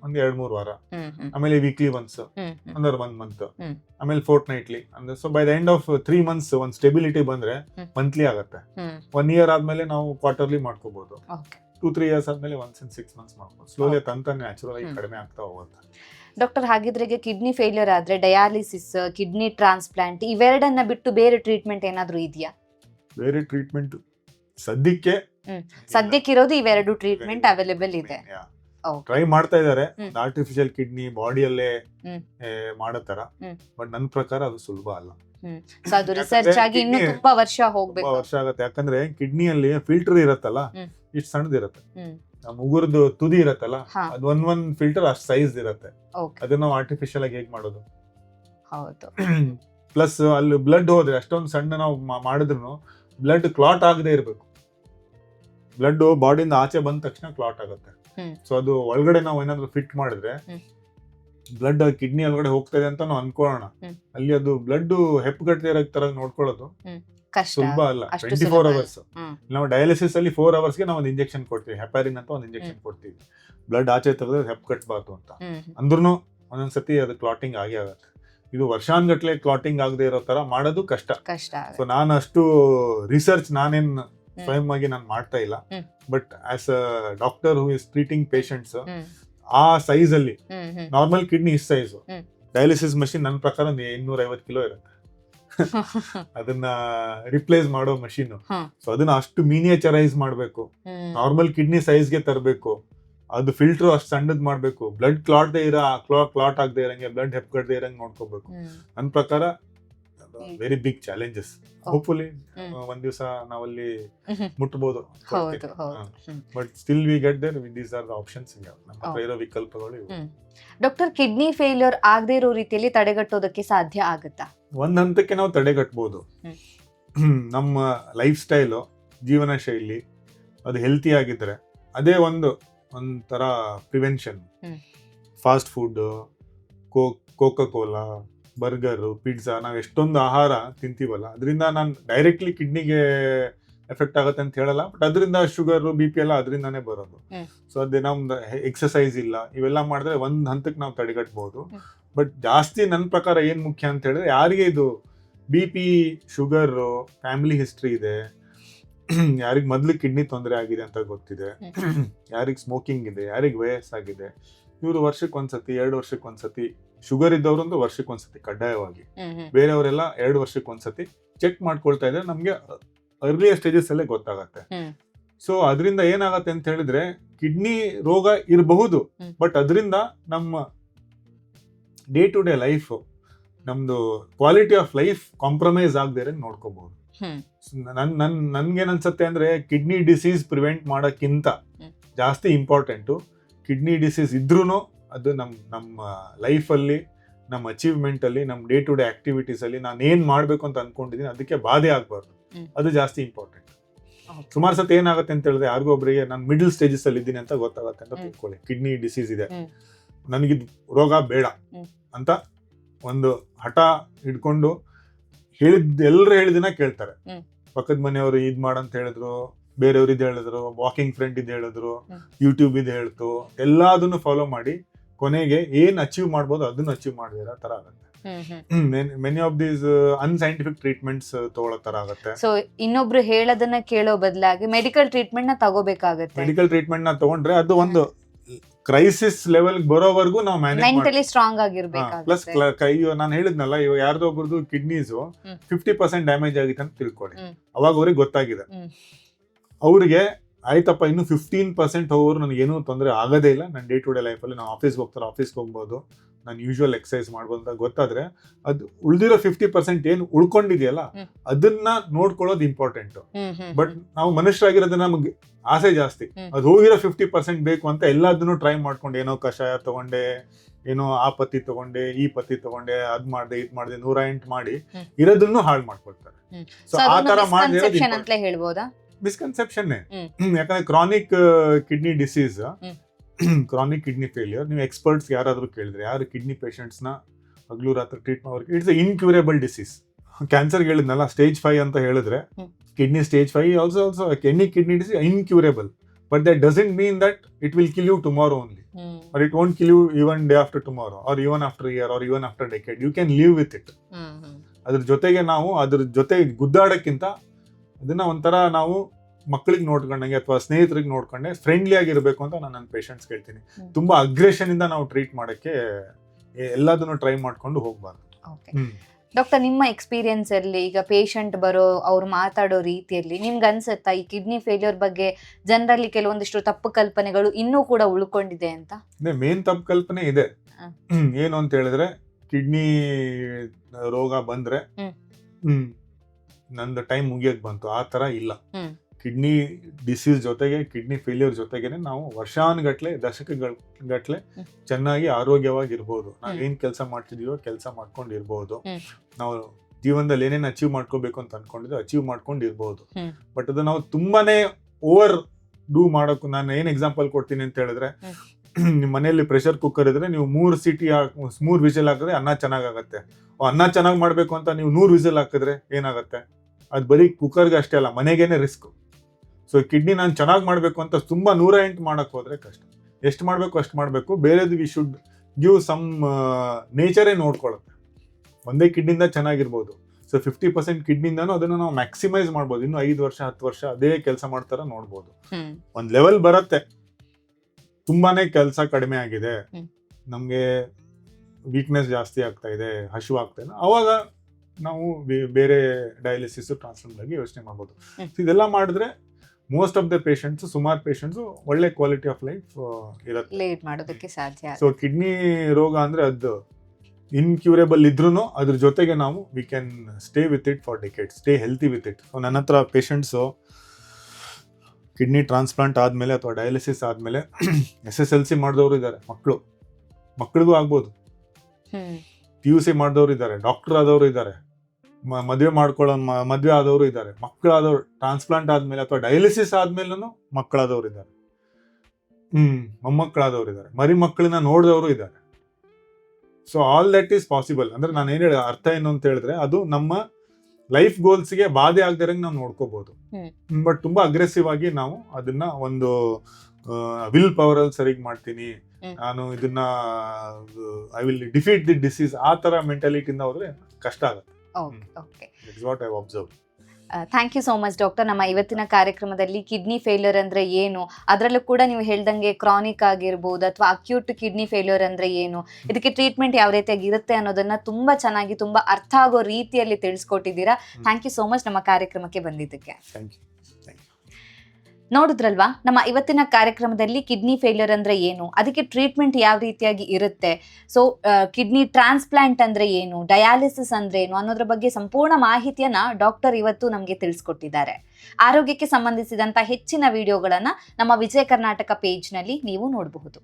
ಒಂದ್ ಎರಡ್ ಮೂರ್ ವಾರ. ಆಮೇಲೆ ವೀಕ್ಲಿ ಒನ್ಸ್ ಅಂದ್ರೆ ಒಂದ್ ಮಂತ್ ಆಮೇಲೆ ಫೋರ್ಟ್ ನೈಟ್ಲಿ ಅಂದ್ರೆ so by the end of three months ಒಂದ್ ಸ್ಟೆಬಿಲಿಟಿ ಬಂದ್ರೆ ಮಂತ್ಲಿ ಆಗುತ್ತೆ. ಒನ್ ಇಯರ್ ಆದ್ಮೇಲೆ ನಾವು ಕ್ವಾರ್ಟರ್ಲಿ ಮಾಡ್ಕೋಬಹುದು ಟೂ ತ್ರೀ ಇಯರ್ಸ್ ಆದ್ಮೇಲೆ ಒನ್ಸ್ ಇನ್ ಸಿಕ್ಸ್ ಮಂತ್ಸ್ ಮಾಡ್ಬೋದು. ಸ್ಲೋಲಿ ತಂತ ನ್ಯಾಚುರಲ್ ಆಗಿ ಕಡಿಮೆ ಆಗ್ತಾ ಹೋಗುತ್ತೆ. ಡಾಕ್ಟರ್ ಹಾಗಿದ್ರೆ ಕಿಡ್ನಿ ಫೇಲ್ಯೂರ್ ಆದ್ರೆ ಡಯಾಲಿಸಿಸ್ ಕಿಡ್ನಿ ಟ್ರಾನ್ಸ್ಪ್ಲಾಂಟ್ ಇವೆರಡನ್ನ ಬಿಟ್ಟು ಬೇರೆ ಟ್ರೀಟ್ಮೆಂಟ್ ಏನಾದರೂ ಇದೆಯಾ? ಬೇರೆ ಟ್ರೀಟ್ಮೆಂಟ್ ಸದ್ಯಕ್ಕೆ ಸದ್ಯಕ್ಕೆ ಇರೋದು ಇವೆರಡು ಟ್ರೀಟ್ಮೆಂಟ್ ಅವೈಲೇಬಲ್ ಇದೆ. ಟ್ರೈ ಮಾಡ್ತಾ ಇದ್ದಾರೆ ಆರ್ಟಿಫಿಷಿಯಲ್ ಕಿಡ್ನಿ ಬಾಡಿಯಲ್ಲೇ ತರ. ಬಟ್ ನನ್ನ ಪ್ರಕಾರ ಅದು ಸುಲಭ ಅಲ್ಲ. ಸೊ ಅದು ಯಾಕಂದ್ರೆ ರಿಸರ್ಚ್ ಆಗಿ ಇನ್ನೂ kidney- ತುಂಬಾ ವರ್ಷ ಹೋಗ್ಬೇಕು. ವರ್ಷ ಆಗುತ್ತೆ. ಯಾಕಂದ್ರೆ ಕಿಡ್ನಿಯಲ್ಲಿ ಫಿಲ್ಟರ್ ಇರತ್ತಲ್ಲ. ಇಷ್ಟು ಸಣ್ಣದಿರತ್ತೆ. ಉಗುರ್ದು ತುದಿ ಇರತ್ತಲ್ಲ ಅದು ಒಂದ್ ಒಂದ್ ಫಿಲ್ಟರ್ ಅಷ್ಟು ಸೈಜ್ ಇರತ್ತೆ. ಅದನ್ನ ನಾವು ಆರ್ಟಿಫಿಷಿಯಲ್ ಆಗಿ ಹೇಗ್ ಮಾಡೋದು? ಹೌದು. ಪ್ಲಸ್ ಅಲ್ಲಿ ಬ್ಲಡ್ ಹೋದ್ರೆ ಅಷ್ಟೊಂದು ಸಣ್ಣ ನಾವು ಮಾಡಿದ್ರು ಬ್ಲಡ್ ಕ್ಲಾಟ್ ಆಗದೆ ಇರಬೇಕು. ಬ್ಲಡ್ ಬಾಡಿಯಿಂದ ಆಚೆ ಬಂದ ತಕ್ಷಣ ಕ್ಲಾಟ್ ಆಗುತ್ತೆ. ಸೊ ಅದು ಒಳಗಡೆ ನಾವು ಏನಾದ್ರು ಫಿಟ್ ಮಾಡಿದ್ರೆ ಬ್ಲಡ್ ಕಿಡ್ನಿ ಒಳಗಡೆ ಹೋಗ್ತಾ ಇದೆ ಅಂತ ನಾವು ಅನ್ಕೊಳ್ಳೋಣ ಅಲ್ಲಿ ಅದು ಬ್ಲಡ್ ಹೆಪ್ಪುಗಟ್ಟದೆ ಇರೋ ತರ ನೋಡ್ಕೊಳ್ಳೋದು. ಸುಲಭ ಅಲ್ಲ. Twenty four. ಅವರ್ಸ್ ನಾವು ಡಯಾಲಿಸಿಸ್ ಅಲ್ಲಿ ಫೋರ್ ಅವರ್ಸ್ಗೆ ನಾವು ಒಂದು ಇಂಜೆಕ್ಷನ್ ಕೊಡ್ತೀವಿ. ಹೆಪಾರಿನ್ ಅಂತ ಒಂದು ಇಂಜೆಕ್ಷನ್ ಕೊಡ್ತೀವಿ. ಬ್ಲಡ್ ಆಚೆ ತೆಗೆದ್ರೆ ಹೆಪ್ ಕಟ್ಟಬಾರ್ದು ಅಂತ. ಅಂದ್ರೂ ಒಂದೊಂದ್ಸತಿ ಅದು ಕ್ಲಾಟಿಂಗ್ ಆಗೇ ಆಗತ್ತೆ. ಇದು ವರ್ಷಾನ್ಗಟ್ಲೆ ಕ್ಲಾಟಿಂಗ್ ಆಗದೆ ಇರೋ ತರ ಮಾಡೋದು ಕಷ್ಟ. ಕಷ್ಟ ಸೊ ನಾನು ಅಷ್ಟು ರಿಸರ್ಚ್ ನಾನೇನ್ ಸ್ವಯಂ ಆಗಿ ನಾನು ಮಾಡ್ತಾ ಇಲ್ಲ. But as a doctor who is treating patients ಆ ಸೈಜ್ ಅಲ್ಲಿ normal kidney is size. Dialysis machine ನನ್ನ ಪ್ರಕಾರ ಒಂದು ಇನ್ನೂರ ಐವತ್ತು ಕಿಲೋ ಇರುತ್ತೆ. ಅದನ್ನ ರಿಪ್ಲೇಸ್ ಮಾಡೋ ಮಷೀನ್. ಸೊ ಅದನ್ನ ಅಷ್ಟು ಮಿನಿಯೇಚರೈಸ್ ಮಾಡಬೇಕು. ನಾರ್ಮಲ್ ಕಿಡ್ನಿ ಸೈಜ್ಗೆ ತರಬೇಕು. ಅದು ಫಿಲ್ಟರ್ ಅಷ್ಟು ಸಣ್ಣದ್ ಮಾಡಬೇಕು. ಬ್ಲಡ್ ಕ್ಲಾಟ್ದೇ ಇರೋ ಕ್ಲಾಟ್ ಕ್ಲಾಟ್ ಆಗದೆ ಇರಂಗೆ ಬ್ಲಡ್ ಹೆಪ್ಗಡ್ದೆ ಇರಂಗೆ ನೋಡ್ಕೋಬೇಕು. ನನ್ನ ಪ್ರಕಾರ ವೆರಿ ಬಿಗ್ ಚಾಲೆಂಜಸ್ ಹೋಪ್ಫುಲಿ. ಒಂದ್ ದಿವಸ ನಾವಲ್ಲಿ ಮುಟ್ಟಬಹುದು but still we get there these are the options ನಮ್ಮ ಹತ್ರ ಇರೋ ವಿಕಲ್ಪಗಳು ಇವು. ಡಾಕ್ಟರ್ ಕಿಡ್ನಿ ಫೇಲ್ಯೂರ್ ಆಗದೆ ಇರೋ ರೀತಿಯಲ್ಲಿ ತಡೆಗಟ್ಟೋದಕ್ಕೆ ಸಾಧ್ಯ ಆಗುತ್ತಾ? ಒಂದ್ ಹಂತಕ್ಕೆ ನಾವು ತಡೆಗಟ್ಟಬಹುದು ನಮ್ಮ ಲೈಫ್ ಸ್ಟೈಲು ಜೀವನ ಶೈಲಿ ಅದು ಹೆಲ್ತಿ ಆಗಿದ್ರೆ ಅದೇ ಒಂದು ಒಂಥರ prevention. Fast food Coca Cola burger pizza ನಾವು ಎಷ್ಟೊಂದು ಆಹಾರ ತಿಂತೀವಲ್ಲ ಅದರಿಂದ ನಾನು ಡೈರೆಕ್ಟ್ಲಿ ಕಿಡ್ನಿಗೆ ಎಫೆಕ್ಟ್ ಆಗುತ್ತೆ ಅಂತ ಹೇಳಲ್ಲ ಬಟ್ ಅದರಿಂದ ಶುಗರ್ ಬಿ ಪಿ ಎಲ್ಲ ಅದರಿಂದಾನೇ ಬರೋದು. ಸೊ ಅದೇ ನಮ್ದು ಎಕ್ಸಸೈಸ್ ಇಲ್ಲ ಇವೆಲ್ಲ ಮಾಡಿದ್ರೆ ಒಂದು ಹಂತಕ್ಕೆ ನಾವು ತಡೆಗಟ್ಬೋದು ಬಟ್ ಜಾಸ್ತಿ ನನ್ನ ಪ್ರಕಾರ ಏನು ಮುಖ್ಯ ಅಂತ ಹೇಳಿದ್ರೆ ಯಾರಿಗೆ ಇದು B P sugar family history ಇದೆ ಯಾರಿಗೆ ಮೊದಲು ಕಿಡ್ನಿ ತೊಂದರೆ ಆಗಿದೆ ಅಂತ ಗೊತ್ತಿದೆ. ಯಾರಿಗೆ ಸ್ಮೋಕಿಂಗ್ ಇದೆ ಯಾರಿಗೆ ವಯಸ್ಸಾಗಿದೆ ಇವರು ವರ್ಷಕ್ಕೆ ಒಂದ್ಸತಿ ಎರಡು ವರ್ಷಕ್ಕೆ ಒಂದ್ಸತಿ ಶುಗರ್ ಇದ್ದವರೊಂದು ವರ್ಷಕ್ಕೆ ಒಂದ್ಸತಿ ಕಡ್ಡಾಯವಾಗಿ ಬೇರೆಯವರೆಲ್ಲ ಎರಡು ವರ್ಷಕ್ಕೆ ಒಂದ್ಸತಿ ಚೆಕ್ ಮಾಡ್ಕೊಳ್ತಾ ಇದ್ರೆ ನಮಗೆ ಅರ್ಲಿಯ ಸ್ಟೇಜಸ್ ಅಲ್ಲೇ ಗೊತ್ತಾಗತ್ತೆ. ಸೊ ಅದರಿಂದ ಏನಾಗತ್ತೆ ಅಂತ ಹೇಳಿದ್ರೆ ಕಿಡ್ನಿ ರೋಗ ಇರಬಹುದು ಬಟ್ ಅದರಿಂದ ನಮ್ಮ ಡೇ ಟು ಡೇ ಲೈಫ್ ನಮ್ದು ಕ್ವಾಲಿಟಿ ಆಫ್ ಲೈಫ್ ಕಾಂಪ್ರಮೈಸ್ ಆಗದೆ ನೋಡ್ಕೋಬಹುದು. ನನ್ ನನ್ ನನ್ಗೇನ್ ಅನ್ಸುತ್ತೆ ಅಂದ್ರೆ ಕಿಡ್ನಿ ಡಿಸೀಸ್ ಪ್ರಿವೆಂಟ್ ಮಾಡೋಕ್ಕಿಂತ ಜಾಸ್ತಿ ಇಂಪಾರ್ಟೆಂಟು. ಕಿಡ್ನಿ ಡಿಸೀಸ್ ಇದ್ರೂ ಅದು ನಮ್ಮ ನಮ್ಮ ಲೈಫಲ್ಲಿ ನಮ್ಮ ಅಚೀವ್ಮೆಂಟ್ ಅಲ್ಲಿ ನಮ್ಮ ಡೇ ಟು ಡೇ ಆಕ್ಟಿವಿಟೀಸ್ ಅಲ್ಲಿ ನಾನು ಏನು ಮಾಡ್ಬೇಕು ಅಂತ ಅನ್ಕೊಂಡಿದ್ದೀನಿ ಅದಕ್ಕೆ ಬಾಧೆ ಆಗ್ಬಾರ್ದು. ಅದು ಜಾಸ್ತಿ ಇಂಪಾರ್ಟೆಂಟ್. ಸುಮಾರು ಸತಿ ಏನಾಗುತ್ತೆ ಅಂತ ಹೇಳಿದ್ರೆ ಯಾರಿಗೂ ಒಬ್ಬರಿಗೆ ನಾನು ಮಿಡಲ್ ಸ್ಟೇಜಸ್ ಅಲ್ಲಿ ಇದ್ದೀನಿ ಅಂತ ಗೊತ್ತಾಗುತ್ತೆ ಅಂತ. ತಿಳ್ಕೊಳ್ಳಿ. ಕಿಡ್ನಿ ಡಿಸೀಸ್ ಇದೆ. ನನಗಿದ್ ರೋಗ ಬೇಡ ಅಂತ ಒಂದು ಹಠ ಹಿಡ್ಕೊಂಡು ಹೇಳಿದ್ ಎಲ್ಲರೂ ಹೇಳಿದಿನ ಕೇಳ್ತಾರೆ. ಪಕ್ಕದ ಮನೆಯವರು ಇದ್ ಮಾಡಂತ ಹೇಳಿದ್ರು ಬೇರೆಯವ್ರು ಇದು ಹೇಳಿದ್ರು ವಾಕಿಂಗ್ ಫ್ರೆಂಡ್ ಇದು ಹೇಳಿದ್ರು. ಯೂಟ್ಯೂಬ್ ಇದು ಹೇಳ್ತು ಎಲ್ಲದನ್ನು ಫಾಲೋ ಮಾಡಿ ಕೊನೆಗೆ ಏನ್ ಅಚೀವ್ ಮಾಡ್ಬೋದು ಅದನ್ನ ಅಚೀವ್ ಮಾಡಿದಿರೋ ತರ ಆಗುತ್ತೆ. Many of these unscientific treatments ತಗೊಳ್ಳೋ ತರ ಆಗುತ್ತೆ. ಸೊ ಇನ್ನೊಬ್ರು ಹೇಳೋದನ್ನ ಕೇಳೋ ಬದಲಾಗಿ ಮೆಡಿಕಲ್ ಟ್ರೀಟ್ಮೆಂಟ್ನ ತಗೋಬೇಕಾಗತ್ತೆ. ಮೆಡಿಕಲ್ ಟ್ರೀಟ್ಮೆಂಟ್ನ ತಗೊಂಡ್ರೆ ಅದು ಒಂದು ಕ್ರೈಸಿಸ್ ಲೆವೆಲ್ ಬರೋವರೆಗೂ ನಾವು ಮೆಂಟಲಿ ಸ್ಟ್ರಾಂಗ್ ಪ್ಲಸ್ ಕೈಯೋ ಕೈ ನಾನು ಹೇಳಿದ್ನಲ್ಲ ಇವಾಗ ಯಾರ್ದೋ ಒಬ್ರದ್ದು ಕಿಡ್ನೀಸ್. ಫಿಫ್ಟಿ ಪರ್ಸೆಂಟ್ ಡ್ಯಾಮೇಜ್ ಆಗಿತ್ತು ಅಂತ ತಿಳ್ಕೊಳ್ಳಿ. ಅವಾಗ ಅವ್ರಿಗೆ ಗೊತ್ತಾಗಿದೆ. ಅವ್ರಿಗೆ ಆಯ್ತಪ್ಪ ಇನ್ನು ಫಿಫ್ಟೀನ್ ಪರ್ಸೆಂಟ್ ಹೋಗೋರು ನನಗೆ ಏನೂ ತೊಂದರೆ ಆಗೋದೇ ಇಲ್ಲ. ನನ್ನ ಡೇ ಟು ಡೇ ಲೈಫಲ್ಲಿ ನಾನು ಆಫೀಸ್ಗೆ ಹೋಗ್ತಾರೆ ಆಫೀಸ್ಗೆ ಹೋಗ್ಬೋದು. ನಾನು ಯೂಶುವಲ್ ಎಕ್ಸಸೈಸ್ ಮಾಡ್ಬೋದು ಅಂತ ಗೊತ್ತಾದ್ರೆ ಅದು ಉಳಿದಿರೋ ಫಿಫ್ಟಿ ಪರ್ಸೆಂಟ್ ಏನು ಉಳ್ಕೊಂಡಿದೆಯಲ್ಲ ಅದನ್ನ ನೋಡ್ಕೊಳ್ಳೋದು ಇಂಪಾರ್ಟೆಂಟ್ ಬಟ್ ನಾವು ಮನುಷ್ಯರಾಗಿರೋದು ನಮಗೆ ಆಸೆ ಜಾಸ್ತಿ. ಅದು ಹೋಗಿರೋ ಫಿಫ್ಟಿ ಪರ್ಸೆಂಟ್ ಬೇಕು ಅಂತ ಎಲ್ಲದನ್ನು ಟ್ರೈ ಮಾಡ್ಕೊಂಡು ಏನೋ ಕಷಾಯ ತಗೊಂಡೆ ಏನೋ ಆ ಪತ್ತಿ ತಗೊಂಡೆ ಈ ಪತ್ತಿ ತಗೊಂಡೆ ಅದ್ ಮಾಡ್ದೆ ಇದ್ ಮಾಡ್ದೆ ನೂರ ಎಂಟು ಮಾಡಿ. ಇರೋದನ್ನು ಹಾಳು ಮಾಡ್ಕೊಳ್ತಾರೆ. ಸೊ ಆ ತರ ಮಾಡಿರೋದು ಮಿಸ್ಕನ್ಸೆಪ್ಷನ್ ಯಾಕಂದ್ರೆ chronic kidney disease. Chronic kidney failure ನೀವು ಎಕ್ಸ್ಪರ್ಟ್ಸ್ ಯಾರಾದರೂ ಕೇಳಿದ್ರೆ ಯಾರು ಕಿಡ್ನಿ ಪೇಷಂಟ್ಸ್ನ ಹಗಲು ರಾತ್ರಿ ಟ್ರೀಟ್ ಮಾಡೋರಿಗೆ ಇಟ್ಸ್ ಇನ್ಕ್ಯೂರೇಬಲ್ ಡಿಸೀಸ್ ಕ್ಯಾನ್ಸರ್ ಹೇಳಿದ್ನಲ್ಲ ಸ್ಟೇಜ್ ಫೈವ್ ಅಂತ ಹೇಳಿದ್ರೆ kidney stage five also also any kidney disease incurable but that doesn't mean that it will kill you tomorrow only or it won't kill you even day after tomorrow or even after year or even after even you can live with it ಅದ್ರ ಜೊತೆಗೆ ನಾವು ಅದ್ರ ಜೊತೆ ಗುದ್ದಾಡಕ್ಕಿಂತ ಅದನ್ನ ಒಂಥರ ನಾವು ಮಕ್ಕಳಿಗೆ ನೋಡ್ಕೊಂಡಂಗೆ ಅಥವಾ ಸ್ನೇಹಿತರಿಗೆ ನೋಡ್ಕೊಂಡೆ ಫ್ರೆಂಡ್ಲಿ ಆಗಿರಬೇಕು ಅಂತ ನಾನು ನನ್ನ ಪೇಷಂಟ್ಸ್ ಕೇಳ್ತೀನಿ. ತುಂಬ ತುಂಬಾ ಅಗ್ರೆಷನ್ ಇಂದ ನಾವು ಟ್ರೀಟ್ ಮಾಡಕ್ಕೆ ಎಲ್ಲದನ್ನು ಟ್ರೈ ಮಾಡ್ಕೊಂಡು ಹೋಗಬಾರ್ದು. ಡಾಕ್ಟರ್ ನಿಮ್ಮ ಎಕ್ಸ್ಪೀರಿಯನ್ಸ್ ಅಲ್ಲಿ ಈಗ ಪೇಷಂಟ್ ಬರೋ ಅವ್ರು ಮಾತಾಡೋ ರೀತಿಯಲ್ಲಿ ನಿಮ್ಗೆ ಅನ್ಸುತ್ತಾ ಈ ಕಿಡ್ನಿ ಫೇಲ್ಯೂರ್ ಬಗ್ಗೆ ಜನರಲ್ಲಿ ಕೆಲವೊಂದಿಷ್ಟು ತಪ್ಪು ಕಲ್ಪನೆಗಳು ಇನ್ನೂ ಕೂಡ ಉಳ್ಕೊಂಡಿದೆ ಅಂತ? ಮೇನ್ ತಪ್ಪು ಕಲ್ಪನೆ ಇದೆ. ಏನು ಅಂತ ಹೇಳಿದ್ರೆ ಕಿಡ್ನಿ ರೋಗ ಬಂದ್ರೆ ನಂದು ಟೈಮ್ ಮುಗಿಯಕ್ ಬಂತು. ಆ ತರ ಇಲ್ಲ. ಕಿಡ್ನಿ ಡಿಸೀಸ್ ಜೊತೆಗೆ ಕಿಡ್ನಿ ಫೇಲ್ಯೂರ್ ಜೊತೆಗೇನೆ ನಾವು ವರ್ಷಾನುಗಟ್ಲೆ ದಶಕಗಳ ಗಟ್ಲೆ ಹ್ಮ್. ಚೆನ್ನಾಗಿ ಆರೋಗ್ಯವಾಗಿರ್ಬೋದು. ನಾವು ಹ್ಮ್. ಏನ್ ಕೆಲಸ ಮಾಡ್ತಿದೀವೋ ಕೆಲಸ ಮಾಡ್ಕೊಂಡು ಇರ್ಬೋದು ನಾವು ಜೀವನದಲ್ಲಿ ಏನೇನು ಅಚೀವ್ ಮಾಡ್ಕೋಬೇಕು ಅಂತ ಅನ್ಕೊಂಡಿದ್ವಿ ಅಚೀವ್ ಮಾಡ್ಕೊಂಡು ಇರ್ಬೋದು ಬಟ್ ಅದು ನಾವು ತುಂಬಾನೇ ಓವರ್ ಡೂ ಮಾಡೋಕು ನಾನು ಏನು ಎಕ್ಸಾಂಪಲ್ ಕೊಡ್ತೀನಿ ಅಂತ ಹೇಳಿದ್ರೆ ನಿಮ್ಮ ಮನೆಯಲ್ಲಿ ಪ್ರೆಷರ್ ಕುಕ್ಕರ್ ಇದ್ರೆ ನೀವು ಮೂರು ಸಿಟಿ ಮೂರು ವಿಸಿಲ್ ಹಾಕಿದ್ರೆ ಅನ್ನ ಚೆನ್ನಾಗಾಗತ್ತೆ. ಅನ್ನ ಚೆನ್ನಾಗಿ ಮಾಡಬೇಕು ಅಂತ ನೀವು ನೂರು ವಿಸಿಲ್ ಹಾಕಿದ್ರೆ ಏನಾಗುತ್ತೆ? ಅದು ಬರೀ ಕುಕ್ಕರ್ಗೆ ಅಷ್ಟೇ ಅಲ್ಲ ಮನೆಗೇನೆ ರಿಸ್ಕ್ ಸೊ ಕಿಡ್ನಿ ನಾನು ಚೆನ್ನಾಗಿ ಮಾಡಬೇಕು ಅಂತ ತುಂಬಾ ನೂರ ಎಂಟು ಮಾಡೋಕ್ಕೆ ಹೋದರೆ ಕಷ್ಟ. ಎಷ್ಟು ಮಾಡಬೇಕು ಅಷ್ಟು ಮಾಡಬೇಕು. ಬೇರೆದು ವಿ ಶುಡ್ ಗಿವ್ ಸಮ್ ನೇಚರೇ ನೋಡ್ಕೊಳ್ಳುತ್ತೆ ಒಂದೇ ಕಿಡ್ನಿಂದ ಚೆನ್ನಾಗಿರ್ಬೋದು. ಸೊ ಫಿಫ್ಟಿ ಪರ್ಸೆಂಟ್ ಕಿಡ್ನಿಂದನೂ ಅದನ್ನು ನಾವು ಮ್ಯಾಕ್ಸಿಮೈಸ್ ಮಾಡ್ಬೋದು. ಇನ್ನು ಐದು ವರ್ಷ ಹತ್ತು ವರ್ಷ ಅದೇ ಕೆಲಸ ಮಾಡ್ತಾರ ನೋಡ್ಬೋದು. ಒಂದು ಲೆವೆಲ್ ಬರುತ್ತೆ. ತುಂಬಾನೇ ಕೆಲಸ ಕಡಿಮೆ ಆಗಿದೆ. ನಮಗೆ ವೀಕ್ನೆಸ್ ಜಾಸ್ತಿ ಆಗ್ತಾ ಇದೆ ಹಸಿವು ಆಗ್ತಾ ಇದೆ. ಅವಾಗ ನಾವು ಬೇರೆ ಡಯಾಲಿಸಿಸ್ ಟ್ರಾನ್ಸ್ಫರ್ ಆಗಿ ಯೋಚನೆ ಮಾಡ್ಬೋದು. ಇದೆಲ್ಲ ಮಾಡಿದ್ರೆ ಮೋಸ್ಟ್ ಆಫ್ ದ ಪೇಷಂಟ್ಸ್ ಸುಮಾರು ಪೇಷಂಟ್ಸ್ ಒಳ್ಳೆ ಕ್ವಾಲಿಟಿ ಆಫ್ ಲೈಫ್ ಇರುತ್ತೆ. ಲೇಟ್ ಮಾಡೋದಕ್ಕೆ ಸಾಧ್ಯ ಸೊ ಕಿಡ್ನಿ ರೋಗ ಅಂದ್ರೆ ಅದು ಇನ್ಕ್ಯೂರೇಬಲ್ ಇದ್ರೂ ಅದ್ರ ಜೊತೆಗೆ ನಾವು we can stay with it for decades stay healthy with it so ನನ್ನ ಹತ್ರ ಪೇಷಂಟ್ಸು ಕಿಡ್ನಿ ಟ್ರಾನ್ಸ್ಪ್ಲಾಂಟ್ ಆದಮೇಲೆ ಅಥವಾ ಡಯಾಲಿಸಿಸ್ ಆದಮೇಲೆ ಎಸ್ ಎಸ್ ಎಲ್ ಸಿ ಮಾಡಿದವರು ಇದ್ದಾರೆ ಮಕ್ಕಳು ಮಕ್ಕಳಿಗೂ ಆಗ್ಬೋದು. ಪಿ ಯು ಸಿ ಮಾಡಿದವರು ಇದ್ದಾರೆ ಡಾಕ್ಟರ್ ಆದವರು ಇದ್ದಾರೆ ಮದುವೆ ಮಾಡ್ಕೊಳ್ಳೋ ಮದ್ವೆ ಆದವರು ಇದ್ದಾರೆ. ಮಕ್ಕಳಾದವ್ರು ಟ್ರಾನ್ಸ್ಪ್ಲಾಂಟ್ ಆದಮೇಲೆ ಅಥವಾ ಡಯಾಲಿಸಿಸ್ ಆದ್ಮೇಲೂ ಮಕ್ಕಳಾದವ್ರು ಇದ್ದಾರೆ. ಹ್ಮ್ ಮೊಮ್ಮಕ್ಕಳಾದವರು ಇದ್ದಾರೆ. ಮರಿ ಮಕ್ಕಳನ್ನ ನೋಡಿದವರು ಇದ್ದಾರೆ. So all that is possible ಅಂದ್ರೆ ನಾನು ಏನ್ ಹೇಳಿ ಅರ್ಥ ಏನು ಅಂತ ಹೇಳಿದ್ರೆ ಅದು ನಮ್ಮ ಲೈಫ್ ಗೋಲ್ಸ್ಗೆ ಬಾಧೆ ಆಗದಿರಂಗೆ ನಾವು ನೋಡ್ಕೋಬಹುದು. ಬಟ್ ತುಂಬಾ ಅಗ್ರೆಸಿವ್ ಆಗಿ ನಾವು ಅದನ್ನ ಒಂದು ವಿಲ್ ಪವರ್ ಅಲ್ಲಿ ಸರಿಗ್ ಮಾಡ್ತೀನಿ. ನಾನು ಇದನ್ನ I will defeat the disease ಆ ತರ ಮೆಂಟಾಲಿಟಿಯಿಂದ ಹೋದ್ರೆ ಕಷ್ಟ ಆಗುತ್ತೆ. Okay okay it's what I observe thank you so much doctor ನಮ್ಮ ಇವತ್ತಿನ ಕಾರ್ಯಕ್ರಮದಲ್ಲಿ ಕಿಡ್ನಿ ಫೇಲ್ಯೂರ್ ಅಂದ್ರೆ ಏನು? ಅದರಲ್ಲೂ ಕೂಡ ನೀವು ಹೇಳ್ದಂಗೆ ಕ್ರಾನಿಕ್ ಆಗಿರ್ಬೋದು ಅಥವಾ ಅಕ್ಯೂಟ್ ಕಿಡ್ನಿ ಫೇಲ್ಯೂರ್ ಅಂದ್ರೆ ಏನು? ಇದಕ್ಕೆ ಟ್ರೀಟ್ಮೆಂಟ್ ಯಾವ ರೀತಿಯಾಗಿ ಇರುತ್ತೆ ಅನ್ನೋದನ್ನ ತುಂಬಾ ಚೆನ್ನಾಗಿ ತುಂಬಾ ಅರ್ಥ ಆಗೋ ರೀತಿಯಲ್ಲಿ ತಿಳಿಸ್ಕೊಟ್ಟಿದ್ದೀರಾ. ಥ್ಯಾಂಕ್ ಯು ಸೋ ಮಚ್ ನಮ್ಮ ಕಾರ್ಯಕ್ರಮಕ್ಕೆ ಬಂದಿದ್ದಕ್ಕೆ. ಥ್ಯಾಂಕ್ ಯು ನೋಡಿದ್ರಲ್ವಾ? ನಮ್ಮ ಇವತ್ತಿನ ಕಾರ್ಯಕ್ರಮದಲ್ಲಿ ಕಿಡ್ನಿ ಫೇಲ್ಯೂರ್ ಅಂದ್ರೆ ಏನು? ಅದಕ್ಕೆ ಟ್ರೀಟ್ಮೆಂಟ್ ಯಾವ ರೀತಿಯಾಗಿ ಇರುತ್ತೆ? ಸೊ ಕಿಡ್ನಿ ಟ್ರಾನ್ಸ್ಪ್ಲಾಂಟ್ ಅಂದ್ರೆ ಏನು? ಡಯಾಲಿಸಿಸ್ ಅಂದ್ರೆ ಏನು? ಅನ್ನೋದ್ರ ಬಗ್ಗೆ ಸಂಪೂರ್ಣ ಮಾಹಿತಿಯನ್ನ ಡಾಕ್ಟರ್ ಇವತ್ತು ನಮಗೆ ತಿಳಿಸ್ಕೊಟ್ಟಿದ್ದಾರೆ. ಆರೋಗ್ಯಕ್ಕೆ ಸಂಬಂಧಿಸಿದಂತ ಹೆಚ್ಚಿನ ವಿಡಿಯೋಗಳನ್ನ ನಮ್ಮ ವಿಜಯ ಕರ್ನಾಟಕ ಪೇಜ್ನಲ್ಲಿ ನೀವು ನೋಡಬಹುದು.